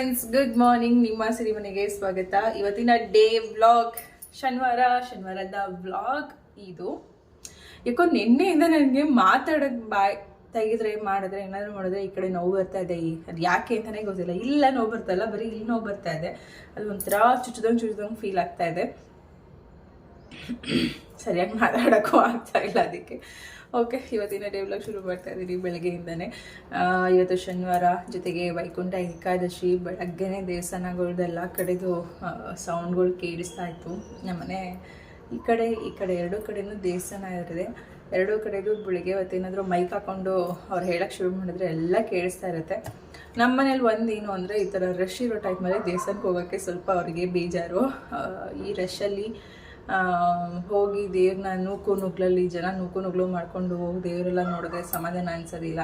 Friends good morning ನಿಮ್ಮ ಸಿರಿ ಮನೆಗೆ ಸ್ವಾಗತ. ಇವತ್ತಿನ ಡೇ ವ್ಲಾಗ್, ಶನಿವಾರ, ಶನಿವಾರದ ವ್ಲಾಗ್ ಇದು. ಯಾಕೋ ನಿನ್ನೆಯಿಂದ ನನಗೆ ಮಾತಾಡೋಕ್ಕೆ ಬಾಯ್ ತೆಗೆದ್ರೆ, ಮಾಡಿದ್ರೆ, ಏನಾದ್ರು ಮಾಡಿದ್ರೆ ಈ ಕಡೆ ನೋವು ಬರ್ತಾ ಇದೆ. ಅದು ಯಾಕೆ ಅಂತಾನೆ ಗೊತ್ತಿಲ್ಲ. ಇಲ್ಲ, ನೋವು ಬರ್ತಾ ಇಲ್ಲ. ಬರೀ ಇಲ್ಲಿ ನೋವು ಬರ್ತಾ ಇದೆ. ಅದು ಒಂಥರ ಚುಚ್ಚದಂಗೆ ಚುಚ್ಚದಂಗೆ ಫೀಲ್ ಆಗ್ತಾ ಇದೆ. ಸರಿಯಾಗಿ ಮಾತಾಡೋಕ್ಕೂ ಆಗ್ತಾ ಇಲ್ಲ ಅದಕ್ಕೆ. ಓಕೆ, ಇವತ್ತಿನ ಡೇವ್ಲಾಗ್ ಶುರು ಮಾಡ್ತಾ ಇದ್ದೀನಿ ಬೆಳಗ್ಗೆಯಿಂದನೇ. ಇವತ್ತು ಶನಿವಾರ, ಜೊತೆಗೆ ವೈಕುಂಠ ಏಕಾದಶಿ, ಬೆಳಗ್ಗೆನೇ ದೇವಸ್ಥಾನಗಳ್ದೆಲ್ಲ ಕಡೆದು ಸೌಂಡ್ಗಳು ಕೇಳಿಸ್ತಾ ಇತ್ತು. ನಮ್ಮನೆ ಈ ಕಡೆ ಈ ಕಡೆ, ಎರಡೂ ಕಡೆಯೂ ದೇವಸ್ಥಾನ ಇರುತ್ತೆ. ಎರಡೂ ಕಡೆಗೂ ಬೆಳಿಗ್ಗೆ ಇವತ್ತೇನಾದರೂ ಮೈಕ್ ಹಾಕೊಂಡು ಅವ್ರು ಹೇಳಕ್ಕೆ ಶುರು ಮಾಡಿದ್ರೆ ಎಲ್ಲ ಕೇಳಿಸ್ತಾ ಇರುತ್ತೆ. ನಮ್ಮ ಮನೇಲಿ ಒಂದು ಏನು ಅಂದರೆ ಈ ಥರ ರಶ್ ಇರೋ ಟೈಮಲ್ಲಿ ದೇವಸ್ಥಾನಕ್ಕೆ ಹೋಗೋಕ್ಕೆ ಸ್ವಲ್ಪ ಅವರಿಗೆ ಬೇಜಾರು. ಈ ರಶ್ಶಲ್ಲಿ ಹೋಗಿ ದೇವ್ರನ್ನ ನೂಕು ನುಗ್ಲಲ್ಲಿ ಜನ ನೂಕು ನುಗ್ಲು ಮಾಡ್ಕೊಂಡು ಹೋಗಿ ದೇವರೆಲ್ಲ ನೋಡಿದ್ರೆ ಸಮಾಧಾನ ಅನ್ಸೋದಿಲ್ಲ.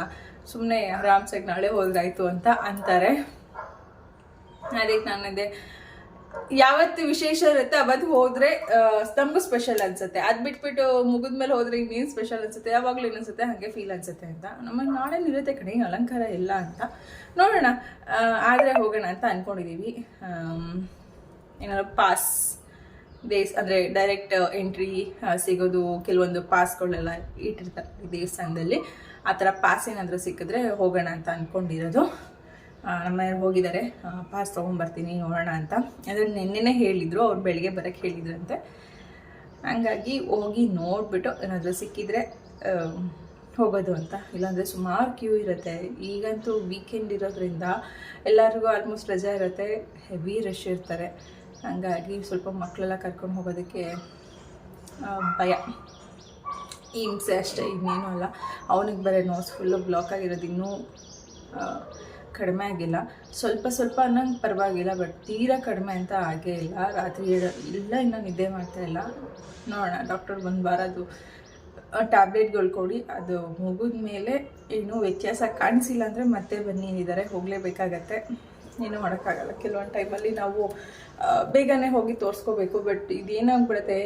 ಸುಮ್ಮನೆ ಆರಾಮ್ಸಾಗಿ ನಾಳೆ ಹೋದ್ರಾಯ್ತು ಅಂತ ಅಂತಾರೆ. ಅದಕ್ಕೆ ನಾನಿದೆ. ಯಾವತ್ತು ವಿಶೇಷ ಇರುತ್ತೆ ಅವತ್ತು ಹೋದ್ರೆ ನಮಗೂ ಸ್ಪೆಷಲ್ ಅನ್ಸುತ್ತೆ. ಅದು ಬಿಟ್ಬಿಟ್ಟು ಮುಗಿದ್ಮೇಲೆ ಹೋದ್ರೆ ಇನ್ನೇನು ಸ್ಪೆಷಲ್ ಅನ್ಸುತ್ತೆ? ಯಾವಾಗಲೂ ಏನಿಸುತ್ತೆ ಹಾಗೆ ಫೀಲ್ ಅನ್ಸುತ್ತೆ ಅಂತ. ನಮ್ಮ ನಾಳೆ ಇರುತ್ತೆ ಕಡೆ ಅಲಂಕಾರ ಇಲ್ಲ ಅಂತ. ನೋಡೋಣ. ಆದರೆ ಹೋಗೋಣ ಅಂತ ಅನ್ಕೊಂಡಿದೀವಿ. ಆಮ್, ಏನಾದ್ರು ಪಾಸ್ ದೇಸ್ ಅಂದರೆ ಡೈರೆಕ್ಟ್ ಎಂಟ್ರಿ ಸಿಗೋದು, ಕೆಲವೊಂದು ಪಾಸ್ಗಳೆಲ್ಲ ಇಟ್ಟಿರ್ತಾರೆ ದೇವಸ್ಥಾನದಲ್ಲಿ. ಆ ಥರ ಪಾಸ್ ಏನಾದರೂ ಸಿಕ್ಕಿದ್ರೆ ಹೋಗೋಣ ಅಂತ ಅಂದ್ಕೊಂಡಿರೋದು ನಮ್ಮ ಹೋಗಿದ್ದಾರೆ. ಪಾಸ್ ತೊಗೊಂಬರ್ತೀನಿ, ನೋಡೋಣ ಅಂತ. ಅಂದರೆ ನಿನ್ನೆನೇ ಹೇಳಿದರು, ಅವ್ರು ಬೆಳಿಗ್ಗೆ ಬರೋಕ್ಕೆ ಹೇಳಿದ್ರಂತೆ. ಹಂಗಾಗಿ ಹೋಗಿ ನೋಡಿಬಿಟ್ಟು ಏನಾದರೂ ಸಿಕ್ಕಿದ್ರೆ ಹೋಗೋದು ಅಂತ. ಇಲ್ಲಾಂದರೆ ಸುಮಾರು ಕ್ಯೂ ಇರುತ್ತೆ. ಈಗಂತೂ ವೀಕೆಂಡ್ ಇರೋದ್ರಿಂದ ಎಲ್ಲರಿಗೂ ಆಲ್ಮೋಸ್ಟ್ ರಜಾ ಇರುತ್ತೆ. ಹೆವಿ ರಶ್ ಇರ್ತಾರೆ. ಹಂಗಾಗಿ ಸ್ವಲ್ಪ ಮಕ್ಕಳೆಲ್ಲ ಕರ್ಕೊಂಡು ಹೋಗೋದಕ್ಕೆ ಭಯ. ಈ ಹಿಂಸೆ ಅಷ್ಟೇ, ಇನ್ನೇನೂ ಅಲ್ಲ. ಅವನಿಗೆ ಬರೀ ನೋಸ್ ಫುಲ್ಲು ಬ್ಲಾಕ್ ಆಗಿರೋದು, ಇನ್ನೂ ಕಡಿಮೆ ಆಗಿಲ್ಲ. ಸ್ವಲ್ಪ ಸ್ವಲ್ಪ ಅನ್ನೋಂಗೆ ಪರವಾಗಿಲ್ಲ ಬಟ್ ತೀರಾ ಕಡಿಮೆ ಅಂತ ಆಗೇ ಇಲ್ಲ. ರಾತ್ರಿ ಇಲ್ಲ, ಇನ್ನೂ ನಿದ್ದೆ ಮಾಡ್ತಾ ಇಲ್ಲ. ನೋಡೋಣ ಡಾಕ್ಟರ್ ಒಂದು ವಾರ ಅದು ಟ್ಯಾಬ್ಲೆಟ್ಗಳು ಕೊಡಿ. ಅದು ಮುಗಿದ ಮೇಲೆ ಇನ್ನೂ ವ್ಯತ್ಯಾಸ ಕಾಣಿಸಿಲ್ಲ ಅಂದರೆ ಮತ್ತೆ ಬನ್ನಿ ಇದ್ದಾರೆ ಹೋಗಲೇಬೇಕಾಗತ್ತೆ. ಏನೂ ಮಾಡೋಕ್ಕಾಗಲ್ಲ. ಕೆಲವೊಂದು ಟೈಮಲ್ಲಿ ನಾವು ಬೇಗನೆ ಹೋಗಿ ತೋರಿಸ್ಕೋಬೇಕು ಬಟ್ ಇದೇನಾಗ್ಬಿಡುತ್ತೆ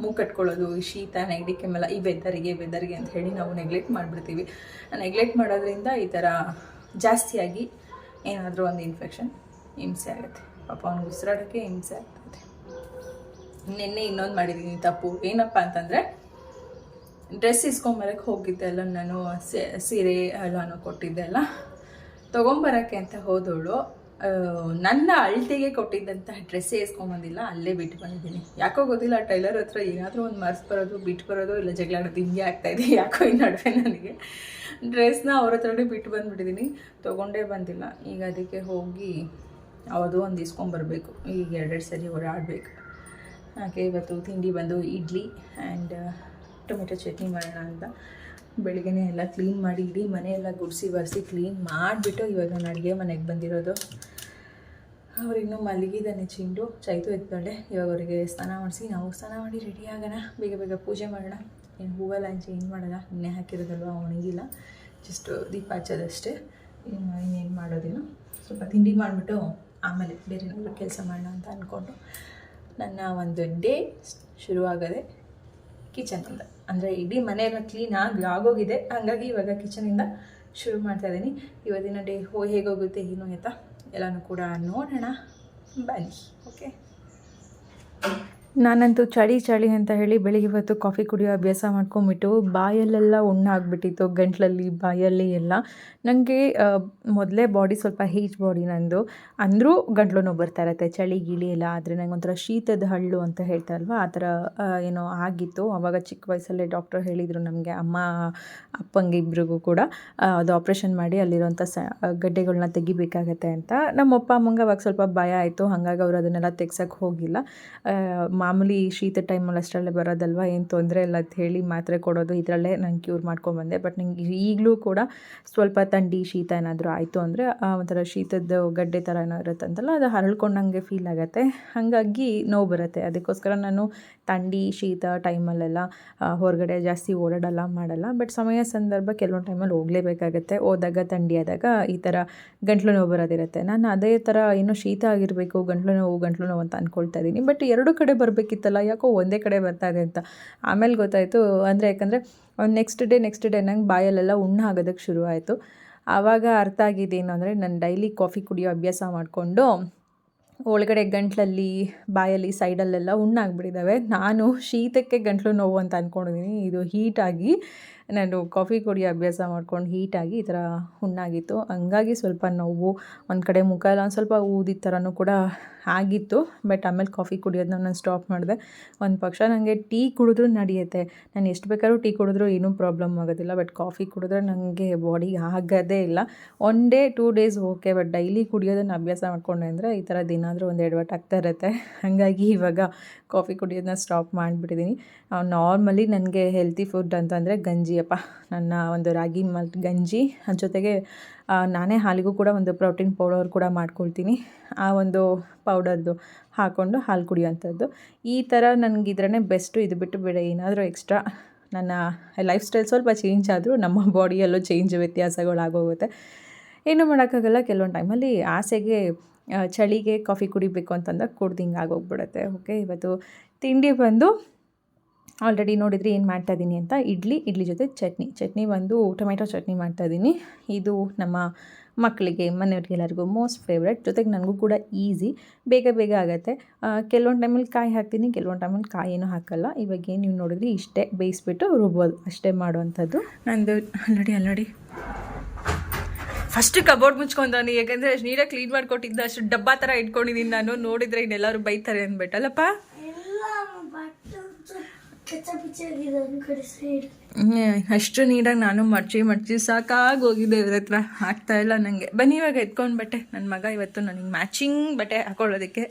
ಮೂಗು ಕಟ್ಕೊಳ್ಳೋದು ಶೀತ ನೆಗಡಿ ಕೆಮ್ಮೆಲ್ಲ ಈ ವೆದರಿಗೆ ವೆದರಿಗೆ ಅಂತ ಹೇಳಿ ನಾವು ನೆಗ್ಲೆಕ್ಟ್ ಮಾಡಿಬಿಡ್ತೀವಿ. ನೆಗ್ಲೆಕ್ಟ್ ಮಾಡೋದ್ರಿಂದ ಈ ಥರ ಜಾಸ್ತಿಯಾಗಿ ಏನಾದರೂ ಒಂದು ಇನ್ಫೆಕ್ಷನ್ ಹಿಂಸೆ ಆಗುತ್ತೆ. ಪಾಪ ಅವ್ನಿಗೆ ಉಸಿರಾಡೋಕ್ಕೆ ಹಿಂಸೆ ಆಗ್ತದೆ. ನಿನ್ನೆ ಇನ್ನೊಂದು ಮಾಡಿದ್ದೀನಿ ತಪ್ಪು. ಏನಪ್ಪ ಅಂತಂದರೆ ಡ್ರೆಸ್ ಇಸ್ಕೊಂಬರಕ್ಕೆ ಹೋಗಿದ್ದೆ ಅಲ್ಲ ನಾನು ಸೀರೆ ಎಲ್ಲನೂ ಕೊಟ್ಟಿದ್ದೆ ಅಲ್ಲ. ತೊಗೊಂಬರಕ್ಕೆ ಅಂತ ಹೋದವಳು ನನ್ನ ಅಳತೆಗೆ ಕೊಟ್ಟಿದ್ದಂತಹ ಡ್ರೆಸ್ಸೇ ಇಸ್ಕೊಂಬಂದಿಲ್ಲ ಅಲ್ಲೇ ಬಿಟ್ಟು ಬಂದಿದ್ದೀನಿ. ಯಾಕೋ ಗೊತ್ತಿಲ್ಲ, ಟೈಲರ್ ಹತ್ರ ಏನಾದರೂ ಒಂದು ಮರ್ಸ್ ಬರೋದು, ಬಿಟ್ಟು ಬರೋದು, ಇಲ್ಲ ಜಗಳಾಡೋದು ಹಿಂಗೆ ಆಗ್ತಾಯಿದೆ ಯಾಕೋ ಈ ನಡುವೆ ನನಗೆ. ಡ್ರೆಸ್ನ ಅವ್ರ ಹತ್ರನೇ ಬಿಟ್ಟು ಬಂದುಬಿಟ್ಟಿದ್ದೀನಿ, ತೊಗೊಂಡೇ ಬಂದಿಲ್ಲ. ಈಗ ಅದಕ್ಕೆ ಹೋಗಿ ಅದು ಒಂದು ಇಸ್ಕೊಂಬರ್ಬೇಕು ಈಗ ಎರಡೆರಡು ಸರಿ ಓಡಾಡಬೇಕು. ಹಾಗೆ ಇವತ್ತು ತಿಂಡಿ ಬಂದು ಇಡ್ಲಿ ಆ್ಯಂಡ್ ಟೊಮೆಟೊ ಚಟ್ನಿ ಮಾಡೋಣ ಅಂತ. ಬೆಳಿಗ್ಗೆನೇ ಎಲ್ಲ ಕ್ಲೀನ್ ಮಾಡಿ ಇಡೀ ಮನೆಯೆಲ್ಲ ಗುಡಿಸಿ ಬರೆಸಿ ಕ್ಲೀನ್ ಮಾಡಿಬಿಟ್ಟು ಇವಾಗ ನಾನು ಅಡುಗೆ ಮನೆಗೆ ಬಂದಿರೋದು. ಅವರಿನ್ನೂ ಮಲಗಿದ್ದಾನೆ ಚಿಂಡು ಚೈತು ಎತ್ತಾಳೆ ಇವಾಗ ಅವರಿಗೆ ಸ್ನಾನ ಮಾಡಿಸಿ ನಾವು ಸ್ನಾನ ಮಾಡಿ ರೆಡಿ ಆಗೋಣ. ಬೇಗ ಬೇಗ ಪೂಜೆ ಮಾಡೋಣ. ಏನು ಹೂವೆಲ್ಲ ಚೇಂಜ್ ಮಾಡೋಣ ನೆನೆ ಹಾಕಿರೋದಲ್ವ ಒಣಗಿಲ್ಲ. ಜಸ್ಟ್ ದೀಪ ಹಚ್ಚೋದಷ್ಟೇ. ಇನ್ನು ಇನ್ನೇನು ಮಾಡೋದಿಲ್ಲ ಸ್ವಲ್ಪ ತಿಂಡಿ ಮಾಡಿಬಿಟ್ಟು ಆಮೇಲೆ ಬೇರೆ ಏನಾದರೂ ಕೆಲಸ ಮಾಡೋಣ ಅಂತ ಅಂದ್ಕೊಂಡು ನನ್ನ ಒಂದು ಡೇ ಶುರುವಾಗದೆ ಕಿಚನಿಂದ ಅಂದರೆ ಇಡೀ ಮನೆಯೆಲ್ಲ ಕ್ಲೀನ್ ಆಗಿ ಆಗೋಗಿದೆ. ಹಾಗಾಗಿ ಇವಾಗ ಕಿಚನಿಂದ ಶುರು ಮಾಡ್ತಾ ಇದ್ದೀನಿ. ಇವತ್ತಿನ ಡೇ ಹೋ ಹೇಗೋಗುತ್ತೆ ಏನು ಆಯಿತಾ ಎಲ್ಲನೂ ಕೂಡ ನೋಡೋಣ. ಬನ್ನಿ ಓಕೆ ನಾನಂತೂ ಚಳಿ ಚಳಿ ಅಂತ ಹೇಳಿ ಬೆಳಿಗ್ಗೆ ಹೊತ್ತು ಕಾಫಿ ಕುಡಿಯೋ ಅಭ್ಯಾಸ ಮಾಡ್ಕೊಂಬಿಟ್ಟು ಬಾಯಲ್ಲೆಲ್ಲ ಆಗ್ಬಿಟ್ಟಿತ್ತು ಗಂಟ್ಲಲ್ಲಿ, ಬಾಯಲ್ಲಿ ಎಲ್ಲ. ನನಗೆ ಮೊದಲೇ ಬಾಡಿ ಸ್ವಲ್ಪ ಹೀಚ್ ಬಾಡಿ ನಂದು. ಅಂದರೂ ಗಂಟ್ಲು ನೋವು ಬರ್ತಾ ಇರತ್ತೆ, ಚಳಿ ಗಿಳಿ ಎಲ್ಲ. ಆದರೆ ನಂಗೆ ಒಂಥರ ಶೀತದ ಹಳ್ಳು ಅಂತ ಹೇಳ್ತಾರಲ್ವ ಆ ಥರ ಏನೋ ಆಗಿತ್ತು. ಆವಾಗ ಚಿಕ್ಕ ವಯಸ್ಸಲ್ಲೇ ಡಾಕ್ಟರ್ ಹೇಳಿದರು ನಮಗೆ, ಅಮ್ಮ, ಅಪ್ಪಂಗೆ ಇಬ್ಬರಿಗೂ ಕೂಡ ಅದು ಆಪ್ರೇಷನ್ ಮಾಡಿ ಅಲ್ಲಿರೋಂಥ ಸ ಗಡ್ಡೆಗಳನ್ನ ತೆಗಿಬೇಕಾಗತ್ತೆ ಅಂತ. ನಮ್ಮ ಅಪ್ಪ ಅಮ್ಮಂಗೆ ಅವಾಗ ಸ್ವಲ್ಪ ಭಯ ಆಯಿತು. ಹಾಗಾಗಿ ಅವರು ಅದನ್ನೆಲ್ಲ ತೆಗ್ಸೋಕ್ಕೆ ಹೋಗಿಲ್ಲ. ಮಾಮೂಲಿ ಶೀತ ಟೈಮಲ್ಲಿ ಅಷ್ಟರಲ್ಲೇ ಬರೋದಲ್ವ? ಏನು ತೊಂದರೆ ಇಲ್ಲ ಅಂತ ಹೇಳಿ ಮಾತ್ರೆ ಕೊಡೋದು ಇದರಲ್ಲೇ ನಾನು ಕ್ಯೂರ್ ಮಾಡ್ಕೊಂಡ್ಬಂದೆ ಬಟ್ ನಂಗೆ ಈಗಲೂ ಕೂಡ ಸ್ವಲ್ಪ ಥಂಡಿ, ಶೀತ ಏನಾದರೂ ಆಯಿತು ಅಂದರೆ ಒಂಥರ ಶೀತದ ಗಡ್ಡೆ ಥರ ಏನೋ ಇರುತ್ತಂತಲ್ಲ ಅದು ಹರಳ್ಕೊಂಡಂಗೆ ಫೀಲ್ ಆಗುತ್ತೆ. ಹಾಗಾಗಿ ನೋವು ಬರುತ್ತೆ. ಅದಕ್ಕೋಸ್ಕರ ನಾನು ಥಂಡಿ, ಶೀತ ಟೈಮಲ್ಲೆಲ್ಲ ಹೊರಗಡೆ ಜಾಸ್ತಿ ಓಡಾಡಲ್ಲ, ಮಾಡಲ್ಲ. ಬಟ್ ಸಮಯ ಸಂದರ್ಭ ಕೆಲವೊಂದು ಟೈಮಲ್ಲಿ ಹೋಗಲೇಬೇಕಾಗತ್ತೆ. ಹೋದಾಗ, ಥಂಡಿ ಆದಾಗ ಈ ಥರ ಗಂಟ್ಲು ನೋವು ಬರೋದಿರುತ್ತೆ. ನಾನು ಅದೇ ಥರ ಏನೋ ಶೀತ ಆಗಿರಬೇಕು, ಗಂಟ್ಲು ನೋವು ಗಂಟ್ಲು ನೋವು ಅಂತ ಅಂದ್ಕೊಳ್ತಾ ಇದ್ದೀನಿ. ಬಟ್ ಎರಡು ಕಡೆ ಬರಬೇಕಿತ್ತಲ್ಲ ಯಾಕೋ ಒಂದೇ ಕಡೆ ಬರ್ತಾ ಇದೆ ಅಂತ. ಆಮೇಲೆ ಗೊತ್ತಾಯಿತು, ಅಂದರೆ ಯಾಕಂದರೆ ನೆಕ್ಸ್ಟ್ ಡೇ ನೆಕ್ಸ್ಟ್ ಡೇ ನಂಗೆ ಬಾಯಲ್ಲೆಲ್ಲ ಉಣ್ಣ ಆಗೋದಕ್ಕೆ ಶುರು ಆಯಿತು. ಆವಾಗ ಅರ್ಥ ಆಗಿದ್ದೇನು ಅಂದರೆ, ನಾನು ಡೈಲಿ ಕಾಫಿ ಕುಡಿಯೋ ಅಭ್ಯಾಸ ಮಾಡಿಕೊಂಡು ಒಳಗಡೆ ಗಂಟ್ಲಲ್ಲಿ, ಬಾಯಲ್ಲಿ ಸೈಡಲ್ಲೆಲ್ಲ ಹುಣ್ಣಾಗ್ಬಿಟ್ಟಿದ್ದಾವೆ ನಾನು ಶೀತಕ್ಕೆ ಗಂಟ್ಲು ನೋವು ಅಂತ ಅಂದ್ಕೊಂಡಿದ್ದೀನಿ ಇದು ಹೀಟಾಗಿ ನಾನು ಕಾಫಿ ಕುಡಿಯೋ ಅಭ್ಯಾಸ ಮಾಡ್ಕೊಂಡು ಹೀಟಾಗಿ ಈ ಥರ ಹುಣ್ಣಾಗಿತ್ತು. ಹಂಗಾಗಿ ಸ್ವಲ್ಪ ನೋವು, ಒಂದು ಕಡೆ ಮುಖ ಎಲ್ಲ ಒಂದು ಸ್ವಲ್ಪ ಊದಿದ ಥರನೂ ಕೂಡ ಆಗಿತ್ತು. ಬಟ್ ಆಮೇಲೆ ಕಾಫಿ ಕುಡಿಯೋದನ್ನ ನಾನು ಸ್ಟಾಪ್ ಮಾಡಿದೆ. ಒಂದು ಪಕ್ಷ ನನಗೆ ಟೀ ಕುಡಿದ್ರೂ ನಡೆಯುತ್ತೆ. ನಾನು ಎಷ್ಟು ಬೇಕಾದ್ರೂ ಟೀ ಕುಡಿದ್ರೂ ಏನೂ ಪ್ರಾಬ್ಲಮ್ ಆಗೋದಿಲ್ಲ. ಬಟ್ ಕಾಫಿ ಕುಡಿದ್ರೆ ನನಗೆ ಬಾಡಿಗೆ ಆಗೋದೇ ಇಲ್ಲ. One day two days okay but daily ಕುಡಿಯೋದನ್ನು ಅಭ್ಯಾಸ ಮಾಡ್ಕೊಂಡೆ ಅಂದರೆ ಈ ಥರ ದಿನಾದರೂ ಒಂದು ಎಡವಟ್ಟು ಆಗ್ತಾ ಇರುತ್ತೆ. ಹಾಗಾಗಿ ಇವಾಗ ಕಾಫಿ ಕುಡಿಯೋದನ್ನ ಸ್ಟಾಪ್ ಮಾಡಿಬಿಟ್ಟಿದ್ದೀನಿ ನಾರ್ಮಲಿ ನನಗೆ ಹೆಲ್ತಿ ಫುಡ್ ಅಂತಂದರೆ ಗಂಜಿಯಪ್ಪ ನನ್ನ ಒಂದು ರಾಗಿ ಮಲ್ಟ್ ಗಂಜಿ. ಜೊತೆಗೆ ನಾನೇ ಹಾಲಿಗೂ ಕೂಡ ಒಂದು ಪ್ರೋಟೀನ್ ಪೌಡರ್ ಕೂಡ ಮಾಡ್ಕೊಳ್ತೀನಿ. ಆ ಒಂದು ಪೌಡರ್ದು ಹಾಕ್ಕೊಂಡು ಹಾಲು ಕುಡಿಯೋಂಥದ್ದು ಈ ಥರ ನನಗಿದ್ರೇ ಬೆಸ್ಟು ಇದು ಬಿಟ್ಟು ಬೇರೆ ಏನಾದರೂ ಎಕ್ಸ್ಟ್ರಾ ನನ್ನ ಲೈಫ್ ಸ್ಟೈಲ್ ಸ್ವಲ್ಪ ಚೇಂಜ್ ಆದರೂ ನಮ್ಮ ಬಾಡಿಯಲ್ಲೂ ಚೇಂಜ್ ವ್ಯತ್ಯಾಸಗಳಾಗೋಗುತ್ತೆ. ಏನೂ ಮಾಡೋಕ್ಕಾಗಲ್ಲ, ಕೆಲವೊಂದು ಟೈಮಲ್ಲಿ ಆಸೆಗೆ ಚಳಿಗೆ ಕಾಫಿ ಕುಡಿಬೇಕು ಅಂತಂದಾಗ ಕುಡ್ದು ಹಿಂಗೆ ಆಗೋಗ್ಬಿಡುತ್ತೆ. ಓಕೆ ಇವತ್ತು ತಿಂಡಿ ಬಂದು ಆಲ್ರೆಡಿ ನೋಡಿದರೆ ಏನು ಮಾಡ್ತಾಯಿದ್ದೀನಿ ಅಂತ ಇಡ್ಲಿ ಇಡ್ಲಿ ಜೊತೆ ಚಟ್ನಿ. ಚಟ್ನಿ ಬಂದು ಟೊಮೆಟೊ ಚಟ್ನಿ ಮಾಡ್ತಾ ಇದ್ದೀನಿ ಇದು ನಮ್ಮ ಮಕ್ಕಳಿಗೆ ಮನೆಯವ್ರಿಗೆ ಎಲ್ಲರಿಗೂ ಮೋಸ್ಟ್ ಫೇವ್ರೆಟ್ ಜೊತೆಗೆ ನನಗೂ ಕೂಡ ಈಸಿ ಬೇಗ ಬೇಗ ಆಗುತ್ತೆ. ಕೆಲವೊಂದು ಟೈಮಲ್ಲಿ ಕಾಯಿ ಹಾಕ್ತೀನಿ ಕೆಲವೊಂದು ಟೈಮಲ್ಲಿ ಕಾಯಿ ಏನೂ ಹಾಕಲ್ಲ. ಇವಾಗ ಏನು ನೀವು ನೋಡಿದ್ರಿ ಇಷ್ಟೇ ಬೇಯಿಸ್ಬಿಟ್ಟು ರುಬ್ಬೋದು. ಅಷ್ಟೇ ಮಾಡುವಂಥದ್ದು. ನಂದು ಆಲ್ರೆಡಿ ಆಲ್ರೆಡಿ. ಫಸ್ಟ್ ಕಬೋರ್ಡ್ ಮುಚ್ಕೊಂಡವನು. ಯಾಕಂದ್ರೆ ಅಷ್ಟು ನೀರಾಗಿ ಕ್ಲೀನ್ ಮಾಡಿಕೊಟ್ಟಿದ್ದ. ಅಷ್ಟು ಡಬ್ಬ ಥರ ಇಟ್ಕೊಂಡಿದ್ದೀನಿ ನಾನು. ನೋಡಿದ್ರೆ ಇನ್ನೆಲ್ಲರೂ ಬೈತಾರೆ ಅಂದ್ಬಿಟ್ಟಲ್ಲಪ್ಪ ಅಷ್ಟು ನೀಟಾಗಿ ನಾನು ಮಡ್ಚಿ ಮಡ್ಚಿ ಸಾಕಾಗಿ ಹೋಗಿದೆ ಇವ್ರ ಹತ್ರ. ಆಗ್ತಾ ಇಲ್ಲ ನನಗೆ ಬನ್ನಿ ಇವಾಗ ಎತ್ಕೊಂಡು ಬಟ್ಟೆ. ನನ್ನ ಮಗ ಇವತ್ತು ನನಗೆ ಮ್ಯಾಚಿಂಗ್ ಬಟ್ಟೆ ಹಾಕೊಳ್ಳೋದಕ್ಕೆ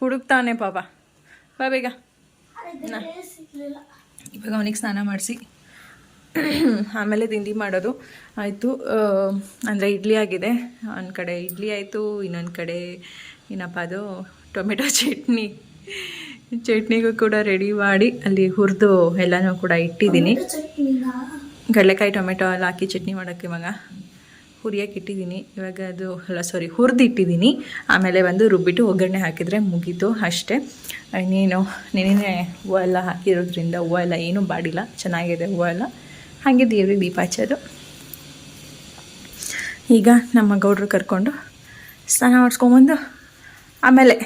ಹುಡುಕ್ತಾನೆ ಪಾಪ. ಬಾ ಬೇಗ. ಇವಾಗ ಅವನಿಗೆ ಸ್ನಾನ ಮಾಡಿಸಿ. ಆಮೇಲೆ ತಿಂಡಿ ಮಾಡೋದು. ಆಯಿತು ಅಂದರೆ ಇಡ್ಲಿ ಆಗಿದೆ. ಒಂದು ಕಡೆ ಇಡ್ಲಿ ಆಯಿತು ಇನ್ನೊಂದು ಕಡೆ ಏನಪ್ಪ ಅದು? ಟೊಮೆಟೊ ಚಟ್ನಿ. ಚಟ್ನಿಗೂ ಕೂಡ ರೆಡಿ ಮಾಡಿ ಅಲ್ಲಿ ಹುರಿದು ಎಲ್ಲನೂ ಕೂಡ ಇಟ್ಟಿದ್ದೀನಿ. ಕಡಲೆಕಾಯಿ, ಟೊಮೆಟೊ ಎಲ್ಲ ಹಾಕಿ ಚಟ್ನಿ ಮಾಡೋಕ್ಕೆ ಇವಾಗ ಹುರಿಯಕ್ಕೆ ಇಟ್ಟಿದ್ದೀನಿ. ಇವಾಗ ಅದು ಅಲ್ಲ ಸಾರಿ ಹುರಿದು ಇಟ್ಟಿದ್ದೀನಿ. ಆಮೇಲೆ ಬಂದು ರುಬ್ಬಿಟ್ಟು ಒಗ್ಗರಣೆ ಹಾಕಿದರೆ ಮುಗೀತು ಅಷ್ಟೇ. ನೀನು ನೆನೆ ಹೂವು ಎಲ್ಲ ಹಾಕಿರೋದ್ರಿಂದ ಹೂವು ಎಲ್ಲ ಏನೂ ಬಾಡಿಲ್ಲ. ಚೆನ್ನಾಗಿದೆ ಹೂವು ಎಲ್ಲ. ಹಾಗೆ ದೇವ್ರಿ ದೀಪ ಹಚ್ಚೋದು. ಈಗ ನಮ್ಮ ಗೌಡ್ರು ಕರ್ಕೊಂಡು ಸ್ನಾನ ಮಾಡಿಸ್ಕೊಂಬಂದು ಆಮೇಲೆ